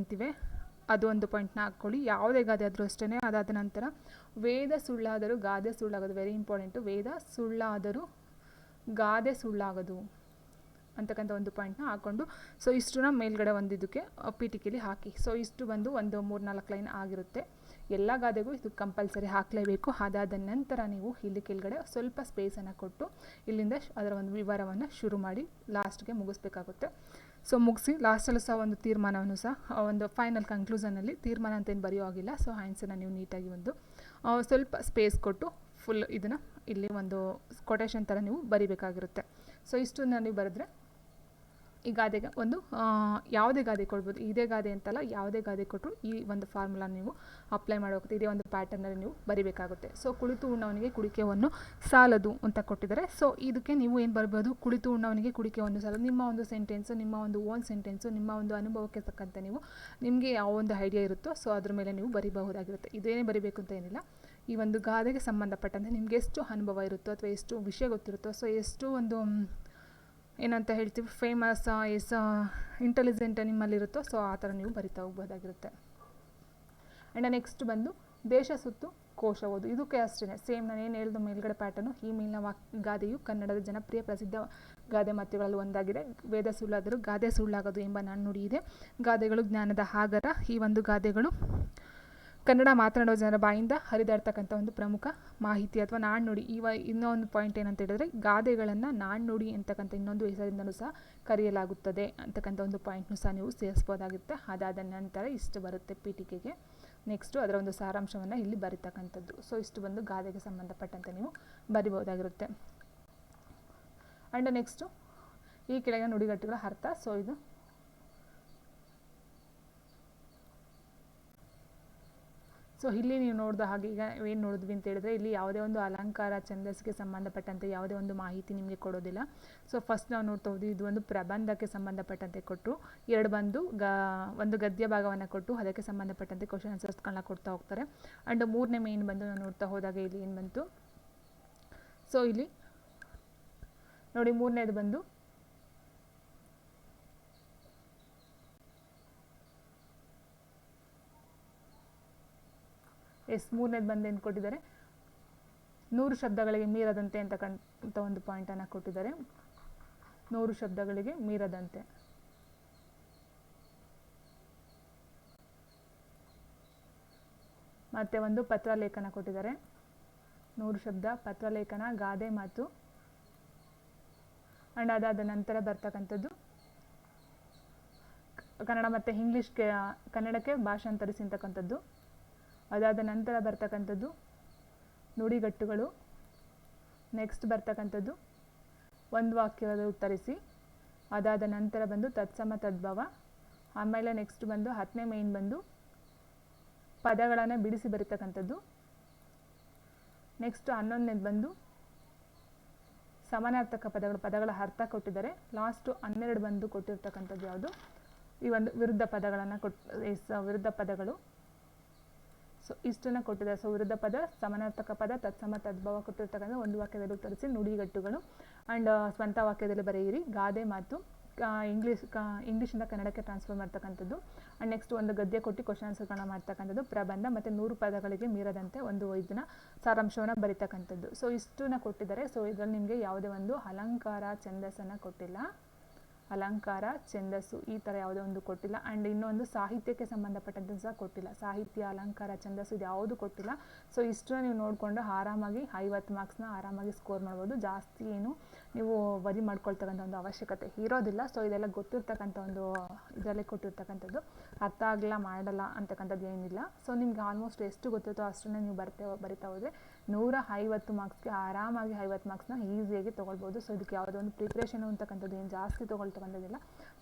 ಅದು ಒಂದು ಪಾಯಿಂಟ್ನ ಹಾಕ್ಕೊಳ್ಳಿ ಯಾವುದೇ ಗಾದೆ ಆದರೂ ಅಷ್ಟೇ ಅದಾದ ನಂತರ ವೇದ ಸುಳ್ಳಾದರೂ ಗಾದೆ ಸುಳ್ಳಾಗೋದು. ವೆರಿ ಇಂಪಾರ್ಟೆಂಟು ವೇದ ಸುಳ್ಳಾದರೂ ಗಾದೆ ಸುಳ್ಳಾಗೋದು ಅಂತಕ್ಕಂಥ ಒಂದು ಪಾಯಿಂಟ್ನ ಹಾಕ್ಕೊಂಡು ಸೊ ಇಷ್ಟನ್ನ ಮೇಲ್ಗಡೆ ಒಂದು ಇದಕ್ಕೆ ಪೀಟಿಕೆಲಿ ಹಾಕಿ. ಸೊ ಇಷ್ಟು ಬಂದು ಒಂದು ಮೂರು ನಾಲ್ಕು ಲೈನ್ ಆಗಿರುತ್ತೆ. ಎಲ್ಲ ಗಾದೆಗೂ ಇದು ಕಂಪಲ್ಸರಿ ಹಾಕಲೇಬೇಕು. ಅದಾದ ನಂತರ ನೀವು ಇಲ್ಲಿ ಕೆಳಗಡೆ ಸ್ವಲ್ಪ ಸ್ಪೇಸನ್ನು ಕೊಟ್ಟು ಇಲ್ಲಿಂದ ಅದರ ಒಂದು ವಿವರವನ್ನು ಶುರು ಮಾಡಿ ಲಾಸ್ಟ್ಗೆ ಮುಗಿಸ್ಬೇಕಾಗುತ್ತೆ. ಸೊ ಮುಗಿಸಿ ಲಾಸ್ಟಲ್ಲೂ ಸಹ ಒಂದು ತೀರ್ಮಾನವನ್ನು ಸಹ ಒಂದು ಫೈನಲ್ ಕನ್ಕ್ಲೂಷನಲ್ಲಿ ತೀರ್ಮಾನ ಅಂತ ಏನು ಬರೆಯೋ ಆಗಿಲ್ಲ ಸೊ ಹ್ಯಾಂಡ್ಸನ್ನು ನೀವು ನೀಟಾಗಿ ಒಂದು ಸ್ವಲ್ಪ ಸ್ಪೇಸ್ ಕೊಟ್ಟು ಫುಲ್ ಇದನ್ನು ಇಲ್ಲಿ ಒಂದು ಕೊಟೇಶನ್ ಥರ ನೀವು ಬರಿಬೇಕಾಗಿರುತ್ತೆ. ಸೊ ಇಷ್ಟನ್ನು ನೀವು ಬರೆದ್ರೆ ಈ ಗಾದೆಗೆ ಒಂದು ಯಾವುದೇ ಗಾದೆ ಕೊಡ್ಬೋದು. ಇದೇ ಗಾದೆ ಅಂತಲ್ಲ, ಯಾವುದೇ ಗಾದೆ ಕೊಟ್ಟರು ಈ ಒಂದು ಫಾರ್ಮುಲಾ ನೀವು ಅಪ್ಲೈ ಮಾಡಬೇಕಾಗುತ್ತೆ ಇದೇ ಒಂದು ಪ್ಯಾಟರ್ನಲ್ಲಿ ನೀವು ಬರಿಬೇಕಾಗುತ್ತೆ. ಸೊ ಕುಳಿತು ಉಣ್ಣವನಿಗೆ ಕುಡಿಕೆವನ್ನು ಸಾಲದು ಅಂತ ಕೊಟ್ಟಿದ್ದಾರೆ. ಸೊ ಇದಕ್ಕೆ ನೀವು ಏನು ಬರ್ಬೋದು? ಕುಳಿತು ಉಣ್ಣವನಿಗೆ ಕುಡಿಕೆವನ್ನು ಸಾಲದು. ನಿಮ್ಮ ಒಂದು ಸೆಂಟೆನ್ಸು ನಿಮ್ಮ ಒಂದು ಓನ್ ಸೆಂಟೆನ್ಸು ನಿಮ್ಮ ಒಂದು ಅನುಭವಕ್ಕೆ ತಕ್ಕಂತೆ ನೀವು ನಿಮಗೆ ಯಾವ ಒಂದು ಐಡಿಯಾ ಇರುತ್ತೋ ಸೊ ಅದ್ರ ಮೇಲೆ ನೀವು ಬರಿಬಹುದಾಗಿರುತ್ತೆ. ಇದೇನೇ ಬರಿಬೇಕು ಅಂತ ಏನಿಲ್ಲ. ಈ ಒಂದು ಗಾದೆಗೆ ಸಂಬಂಧಪಟ್ಟಂತೆ ನಿಮಗೆ ಎಷ್ಟು ಅನುಭವ ಇರುತ್ತೋ, ಅಥವಾ ಎಷ್ಟು ವಿಷಯ ಗೊತ್ತಿರುತ್ತೋ ಸೊ ಎಷ್ಟು ಒಂದು ಏನಂತ ಹೇಳ್ತೀವಿ ಫೇಮಸ್ ಇಸ್ ಇಂಟೆಲಿಜೆಂಟ್ ನಿಮ್ಮಲ್ಲಿರುತ್ತೋ ಸೊ ಆ ಥರ ನೀವು ಬರಿತಾ ಹೋಗ್ಬೋದಾಗಿರುತ್ತೆ. ಆ್ಯಂಡ್ ನೆಕ್ಸ್ಟ್ ಬಂದು, ದೇಶ ಸುತ್ತು ಕೋಶ ಓದು. ಇದಕ್ಕೆ ಅಷ್ಟೇ ಸೇಮ್ ನಾನು ಏನು ಹೇಳಿದ ಮೇಲ್ಗಡೆ ಪ್ಯಾಟರ್ನು ಈ ಮೇಲಿನ ವಾಕ್ ಗಾದೆಯು ಕನ್ನಡದ ಜನಪ್ರಿಯ ಪ್ರಸಿದ್ಧ ಗಾದೆ ಮಾತುಗಳಲ್ಲಿ ಒಂದಾಗಿದೆ. ವೇದ ಸುಳ್ಳಾದರೂ ಗಾದೆ ಸುಳ್ಳಾಗದು ಎಂಬ ನಾಣ್ಣುಡಿ ಇದೆ. ಗಾದೆಗಳು ಜ್ಞಾನದ ಆಗರ ಈ ಒಂದು ಗಾದೆಗಳು ಕನ್ನಡ ಮಾತನಾಡುವ ಜನರ ಬಾಯಿಂದ ಹರಿದಾಡ್ತಕ್ಕಂಥ ಒಂದು ಪ್ರಮುಖ ಮಾಹಿತಿ ಅಥವಾ ನಾಣ್ಣುಡಿ. ಇವ ಇನ್ನೊಂದು ಪಾಯಿಂಟ್ ಏನಂತ ಹೇಳಿದ್ರೆ, ಗಾದೆಗಳನ್ನು ನಾಣ್ಣುಡಿ ಅಂತಕ್ಕಂಥ ಇನ್ನೊಂದು ಹೆಸರಿಂದಲೂ ಸಹ ಕರೆಯಲಾಗುತ್ತದೆ ಅಂತಕ್ಕಂಥ ಒಂದು ಪಾಯಿಂಟ್ನು ಸಹ ನೀವು ಸೇರಿಸ್ಬೋದಾಗುತ್ತೆ. ಅದಾದ ನಂತರ ಇಷ್ಟು ಬರುತ್ತೆ ಪೀಠಿಕೆಗೆ. ನೆಕ್ಸ್ಟು ಅದರ ಒಂದು ಸಾರಾಂಶವನ್ನು ಇಲ್ಲಿ ಬರೀತಕ್ಕಂಥದ್ದು. ಸೊ ಇಷ್ಟು ಬಂದು ಗಾದೆಗೆ ಸಂಬಂಧಪಟ್ಟಂತೆ ನೀವು ಬರಿಬೋದಾಗಿರುತ್ತೆ. ಆ್ಯಂಡ್ ನೆಕ್ಸ್ಟು ಈ ಕೆಳಗೆ ನುಡಿಗಟ್ಟುಗಳ ಅರ್ಥ. ಸೊ ಇದು ಸೊ ಇಲ್ಲಿ ನೀವು ನೋಡಿದ ಹಾಗೆ ಈಗ ಏನು ನೋಡಿದ್ವಿ ಅಂತ ಹೇಳಿದ್ರೆ ಇಲ್ಲಿ ಯಾವುದೇ ಒಂದು ಅಲಂಕಾರ, ಛಂದಸ್ಸಿಗೆ ಸಂಬಂಧಪಟ್ಟಂತೆ ಯಾವುದೇ ಒಂದು ಮಾಹಿತಿ ನಿಮಗೆ ಕೊಡೋದಿಲ್ಲ. ಸೊ ಫಸ್ಟ್ ನಾವು ನೋಡ್ತಾ ಹೋದ್ವಿ, ಇದು ಒಂದು ಪ್ರಬಂಧಕ್ಕೆ ಸಂಬಂಧಪಟ್ಟಂತೆ ಕೊಟ್ಟು, ಎರಡು ಬಂದು ಗ, ಒಂದು ಗದ್ಯ ಭಾಗವನ್ನು ಕೊಟ್ಟು ಅದಕ್ಕೆ ಸಂಬಂಧಪಟ್ಟಂತೆ ಕ್ವಶನ್ ಆನ್ಸರ್ಸ್ಗಳನ್ನ ಕೊಡ್ತಾ ಹೋಗ್ತಾರೆ. ಆ್ಯಂಡ್ ಮೂರನೇ ಮೇನ್ ಬಂದು ನಾವು ನೋಡ್ತಾ ಹೋದಾಗ ಇಲ್ಲಿ ಏನು ಬಂತು? ಸೊ ಇಲ್ಲಿ ನೋಡಿ ಮೂರನೇದು ಬಂದು ಎಸ್ ಮೂರನೇದು ಬಂದು ಏನು ಕೊಟ್ಟಿದ್ದಾರೆ? ನೂರು ಶಬ್ದಗಳಿಗೆ ಮೀರದಂತೆ ಅಂತಕ್ಕಂಥ ಒಂದು ಪಾಯಿಂಟನ್ನು ಕೊಟ್ಟಿದ್ದಾರೆ. ನೂರು ಶಬ್ದಗಳಿಗೆ ಮೀರದಂತೆ. ಮತ್ತೆ ಒಂದು ಪತ್ರಲೇಖನ ಕೊಟ್ಟಿದ್ದಾರೆ. ನೂರು ಶಬ್ದ, ಪತ್ರಲೇಖನ, ಗಾದೆ ಮಾತು. ಅಂಡ್ ಅದಾದ ನಂತರ ಬರ್ತಕ್ಕಂಥದ್ದು. ಕನ್ನಡ ಮತ್ತು ಇಂಗ್ಲೀಷ್ಗೆ, ಕನ್ನಡಕ್ಕೆ ಭಾಷಾಂತರಿಸಿರ್ತಕ್ಕಂಥದ್ದು. ಅದಾದ ನಂತರ ಬರ್ತಕ್ಕಂಥದ್ದು ನುಡಿಗಟ್ಟುಗಳು. ನೆಕ್ಸ್ಟ್ ಬರ್ತಕ್ಕಂಥದ್ದು ಒಂದು ವಾಕ್ಯದ ಉತ್ತರಿಸಿ. ಅದಾದ ನಂತರ ಬಂದು ತತ್ಸಮ ತದ್ಭವ. ಆಮೇಲೆ ನೆಕ್ಸ್ಟ್ ಬಂದು ಹತ್ತನೇ ಮೇನ್ ಬಂದು ಪದಗಳನ್ನು ಬಿಡಿಸಿ ಬರೀತಕ್ಕಂಥದ್ದು. ನೆಕ್ಸ್ಟ್ ಹನ್ನೊಂದನೇದು ಬಂದು ಸಮಾನಾರ್ಥಕ ಪದಗಳು, ಪದಗಳ ಅರ್ಥ ಕೊಟ್ಟಿದ್ದಾರೆ. ಲಾಸ್ಟು ಹನ್ನೆರಡು ಬಂದು ಕೊಟ್ಟಿರ್ತಕ್ಕಂಥದ್ದು ಯಾವುದು? ಈ ಒಂದು ವಿರುದ್ಧ ಪದಗಳನ್ನು ಕೊಟ್ಟು ವಿರುದ್ಧ ಪದಗಳು. ಸೊ ಇಷ್ಟನ್ನು ಕೊಟ್ಟಿದ್ದಾರೆ. ಸೊ ವಿರುದ್ಧ ಪದ, ಸಮಾನಾರ್ಥಕ ಪದ, ತತ್ಸಮ, ತದ್ಭವ ಕೊಟ್ಟಿರ್ತಕ್ಕಂಥ ಒಂದು ವಾಕ್ಯದಲ್ಲಿ ಉತ್ತರಿಸಿ ನುಡಿಗಟ್ಟುಗಳು ಆ್ಯಂಡ್ ಸ್ವಂತ ವಾಕ್ಯದಲ್ಲಿ ಬರೆಯಿರಿ. ಗಾದೆ ಮಾತು ಇಂಗ್ಲೀಷ್, ಕ, ಇಂಗ್ಲೀಷಿಂದ ಕನ್ನಡಕ್ಕೆ ಟ್ರಾನ್ಸ್ಫರ್ ಮಾಡ್ತಕ್ಕಂಥದ್ದು. ಆ್ಯಂಡ್ ನೆಕ್ಸ್ಟ್ ಒಂದು ಗದ್ಯ ಕೊಟ್ಟು ಕ್ವಶನ್ ಆನ್ಸರ್ಗಳನ್ನ ಮಾಡ್ತಕ್ಕಂಥದ್ದು. ಪ್ರಬಂಧ ಮತ್ತು ನೂರು ಪದಗಳಿಗೆ ಮೀರದಂತೆ ಒಂದು ಇದನ್ನ, ಸಾರಾಂಶವನ್ನು ಬರಿತಕ್ಕಂಥದ್ದು. ಸೊ ಇಷ್ಟನ್ನ ಕೊಟ್ಟಿದ್ದಾರೆ. ಸೊ ಇದರಲ್ಲಿ ನಿಮಗೆ ಯಾವುದೇ ಒಂದು ಅಲಂಕಾರ, ಛಂದಸ್ಸನ್ನು ಕೊಟ್ಟಿಲ್ಲ. ಅಲಂಕಾರ, ಛಂದಸ್ಸು ಈ ಥರ ಯಾವುದೇ ಒಂದು ಕೊಟ್ಟಿಲ್ಲ. ಆ್ಯಂಡ್ ಇನ್ನೊಂದು ಸಾಹಿತ್ಯಕ್ಕೆ ಸಂಬಂಧಪಟ್ಟಂತೆ ಸಹ ಕೊಟ್ಟಿಲ್ಲ. ಸಾಹಿತ್ಯ, ಅಲಂಕಾರ, ಛಂದಸ್ಸು ಇದು ಯಾವುದು ಕೊಟ್ಟಿಲ್ಲ. ಸೊ ಇಷ್ಟನ್ನ ನೀವು ನೋಡಿಕೊಂಡು ಆರಾಮಾಗಿ ಐವತ್ತು ಮಾರ್ಕ್ಸ್ನ ಆರಾಮಾಗಿ ಸ್ಕೋರ್ ಮಾಡ್ಬೋದು. ಜಾಸ್ತಿ ಏನು ನೀವು ವರಿ ಮಾಡ್ಕೊಳ್ತಕ್ಕಂಥ ಒಂದು ಅವಶ್ಯಕತೆ ಇರೋದಿಲ್ಲ. ಸೊ ಇದೆಲ್ಲ ಗೊತ್ತಿರ್ತಕ್ಕಂಥ ಒಂದು ಇದರಲ್ಲಿ ಕೊಟ್ಟಿರ್ತಕ್ಕಂಥದ್ದು. ಅರ್ಥ ಆಗಲ್ಲ ಮಾಡಲ್ಲ ಅಂತಕ್ಕಂಥದ್ದು ಏನಿಲ್ಲ. ಸೊ ನಿಮ್ಗೆ ಆಲ್ಮೋಸ್ಟ್ ಎಷ್ಟು ಗೊತ್ತಿರುತ್ತೋ ಅಷ್ಟನ್ನೇ ನೀವು ಬರ್ತೆ, ಬರಿತಾ ಹೋದರೆ ನೂರ ಐವತ್ತು ಮಾರ್ಕ್ಸ್ಗೆ ಆರಾಮಾಗಿ ಐವತ್ತು ಮಾರ್ಕ್ಸ್ನ ಈಸಿಯಾಗಿ ತೊಗೊಳ್ಬೋದು. ಸೊ ಇದಕ್ಕೆ ಯಾವುದೋ ಒಂದು ಪ್ರಿಪ್ರೇಷನ್ ಅಂತಕ್ಕಂಥದ್ದು ಏನು ಜಾಸ್ತಿ ತೊಗೊಳ್ತಕ್ಕಂಥದ್ದಿಲ್ಲ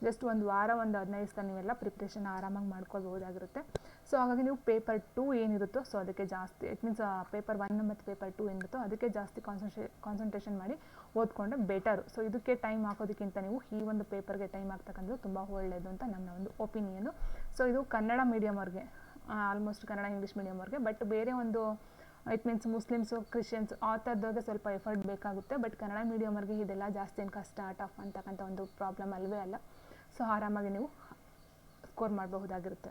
ಜಸ್ಟ್ ಒಂದು ವಾರ, ಒಂದು ಹದಿನೈದು ದಿನ ನೀವೆಲ್ಲ ಪ್ರಿಪ್ರೇಷನ್ ಆರಾಮಾಗಿ ಮಾಡ್ಕೊಳ್ಬೋದಾಗಿರುತ್ತೆ ಸೊ ಹಾಗಾಗಿ ನೀವು ಪೇಪರ್ ಟೂ ಏನಿರುತ್ತೋ ಸೊ ಅದಕ್ಕೆ ಜಾಸ್ತಿ ಇಟ್ ಮೀನ್ಸ್ ಪೇಪರ್ ಒನ್ ಮತ್ತು ಪೇಪರ್ ಟೂ ಏನಿರುತ್ತೋ, ಅದಕ್ಕೆ ಜಾಸ್ತಿ ಕಾನ್ಸಂಟ್ರೇ ಕಾನ್ಸಂಟ್ರೇಷನ್ ಮಾಡಿ ಓದ್ಕೊಂಡ್ರೆ ಬೆಟರ್ ಸೊ ಇದಕ್ಕೆ ಟೈಮ್ ಹಾಕೋದಕ್ಕಿಂತ ನೀವು ಈ ಒಂದು ಪೇಪರ್ಗೆ ಟೈಮ್ ಹಾಕ್ತಕ್ಕಂಥದ್ದು ತುಂಬ ಒಳ್ಳೆಯದು ಅಂತ ನನ್ನ ಒಂದು ಒಪಿನಿಯನು ಸೊ ಇದು ಕನ್ನಡ ಮೀಡಿಯಮ್ ಅವ್ರಿಗೆ ಆಲ್ಮೋಸ್ಟ್ ಕನ್ನಡ ಇಂಗ್ಲೀಷ್ ಮೀಡಿಯಮವ್ರಿಗೆ ಬಟ್ ಬೇರೆ ಒಂದು ಇಟ್ ಮೀನ್ಸ್ ಮುಸ್ಲಿಮ್ಸು ಕ್ರಿಶ್ಚಿಯನ್ಸ್ ಆ ಥರದವ್ರಿಗೆ ಸ್ವಲ್ಪ ಎಫರ್ಟ್ ಬೇಕಾಗುತ್ತೆ. ಬಟ್ ಕನ್ನಡ ಮೀಡಿಯಮವ್ರಿಗೆ ಇದೆಲ್ಲ ಜಾಸ್ತಿ ಏನು ಕಷ್ಟ ಟಫ್ ಅಂತಕ್ಕಂಥ ಒಂದು ಪ್ರಾಬ್ಲಮ್ ಅಲ್ವೇ ಅಲ್ಲ. ಸೊ ಆರಾಮಾಗಿ ನೀವು ಸ್ಕೋರ್ ಮಾಡಬಹುದಾಗಿರುತ್ತೆ.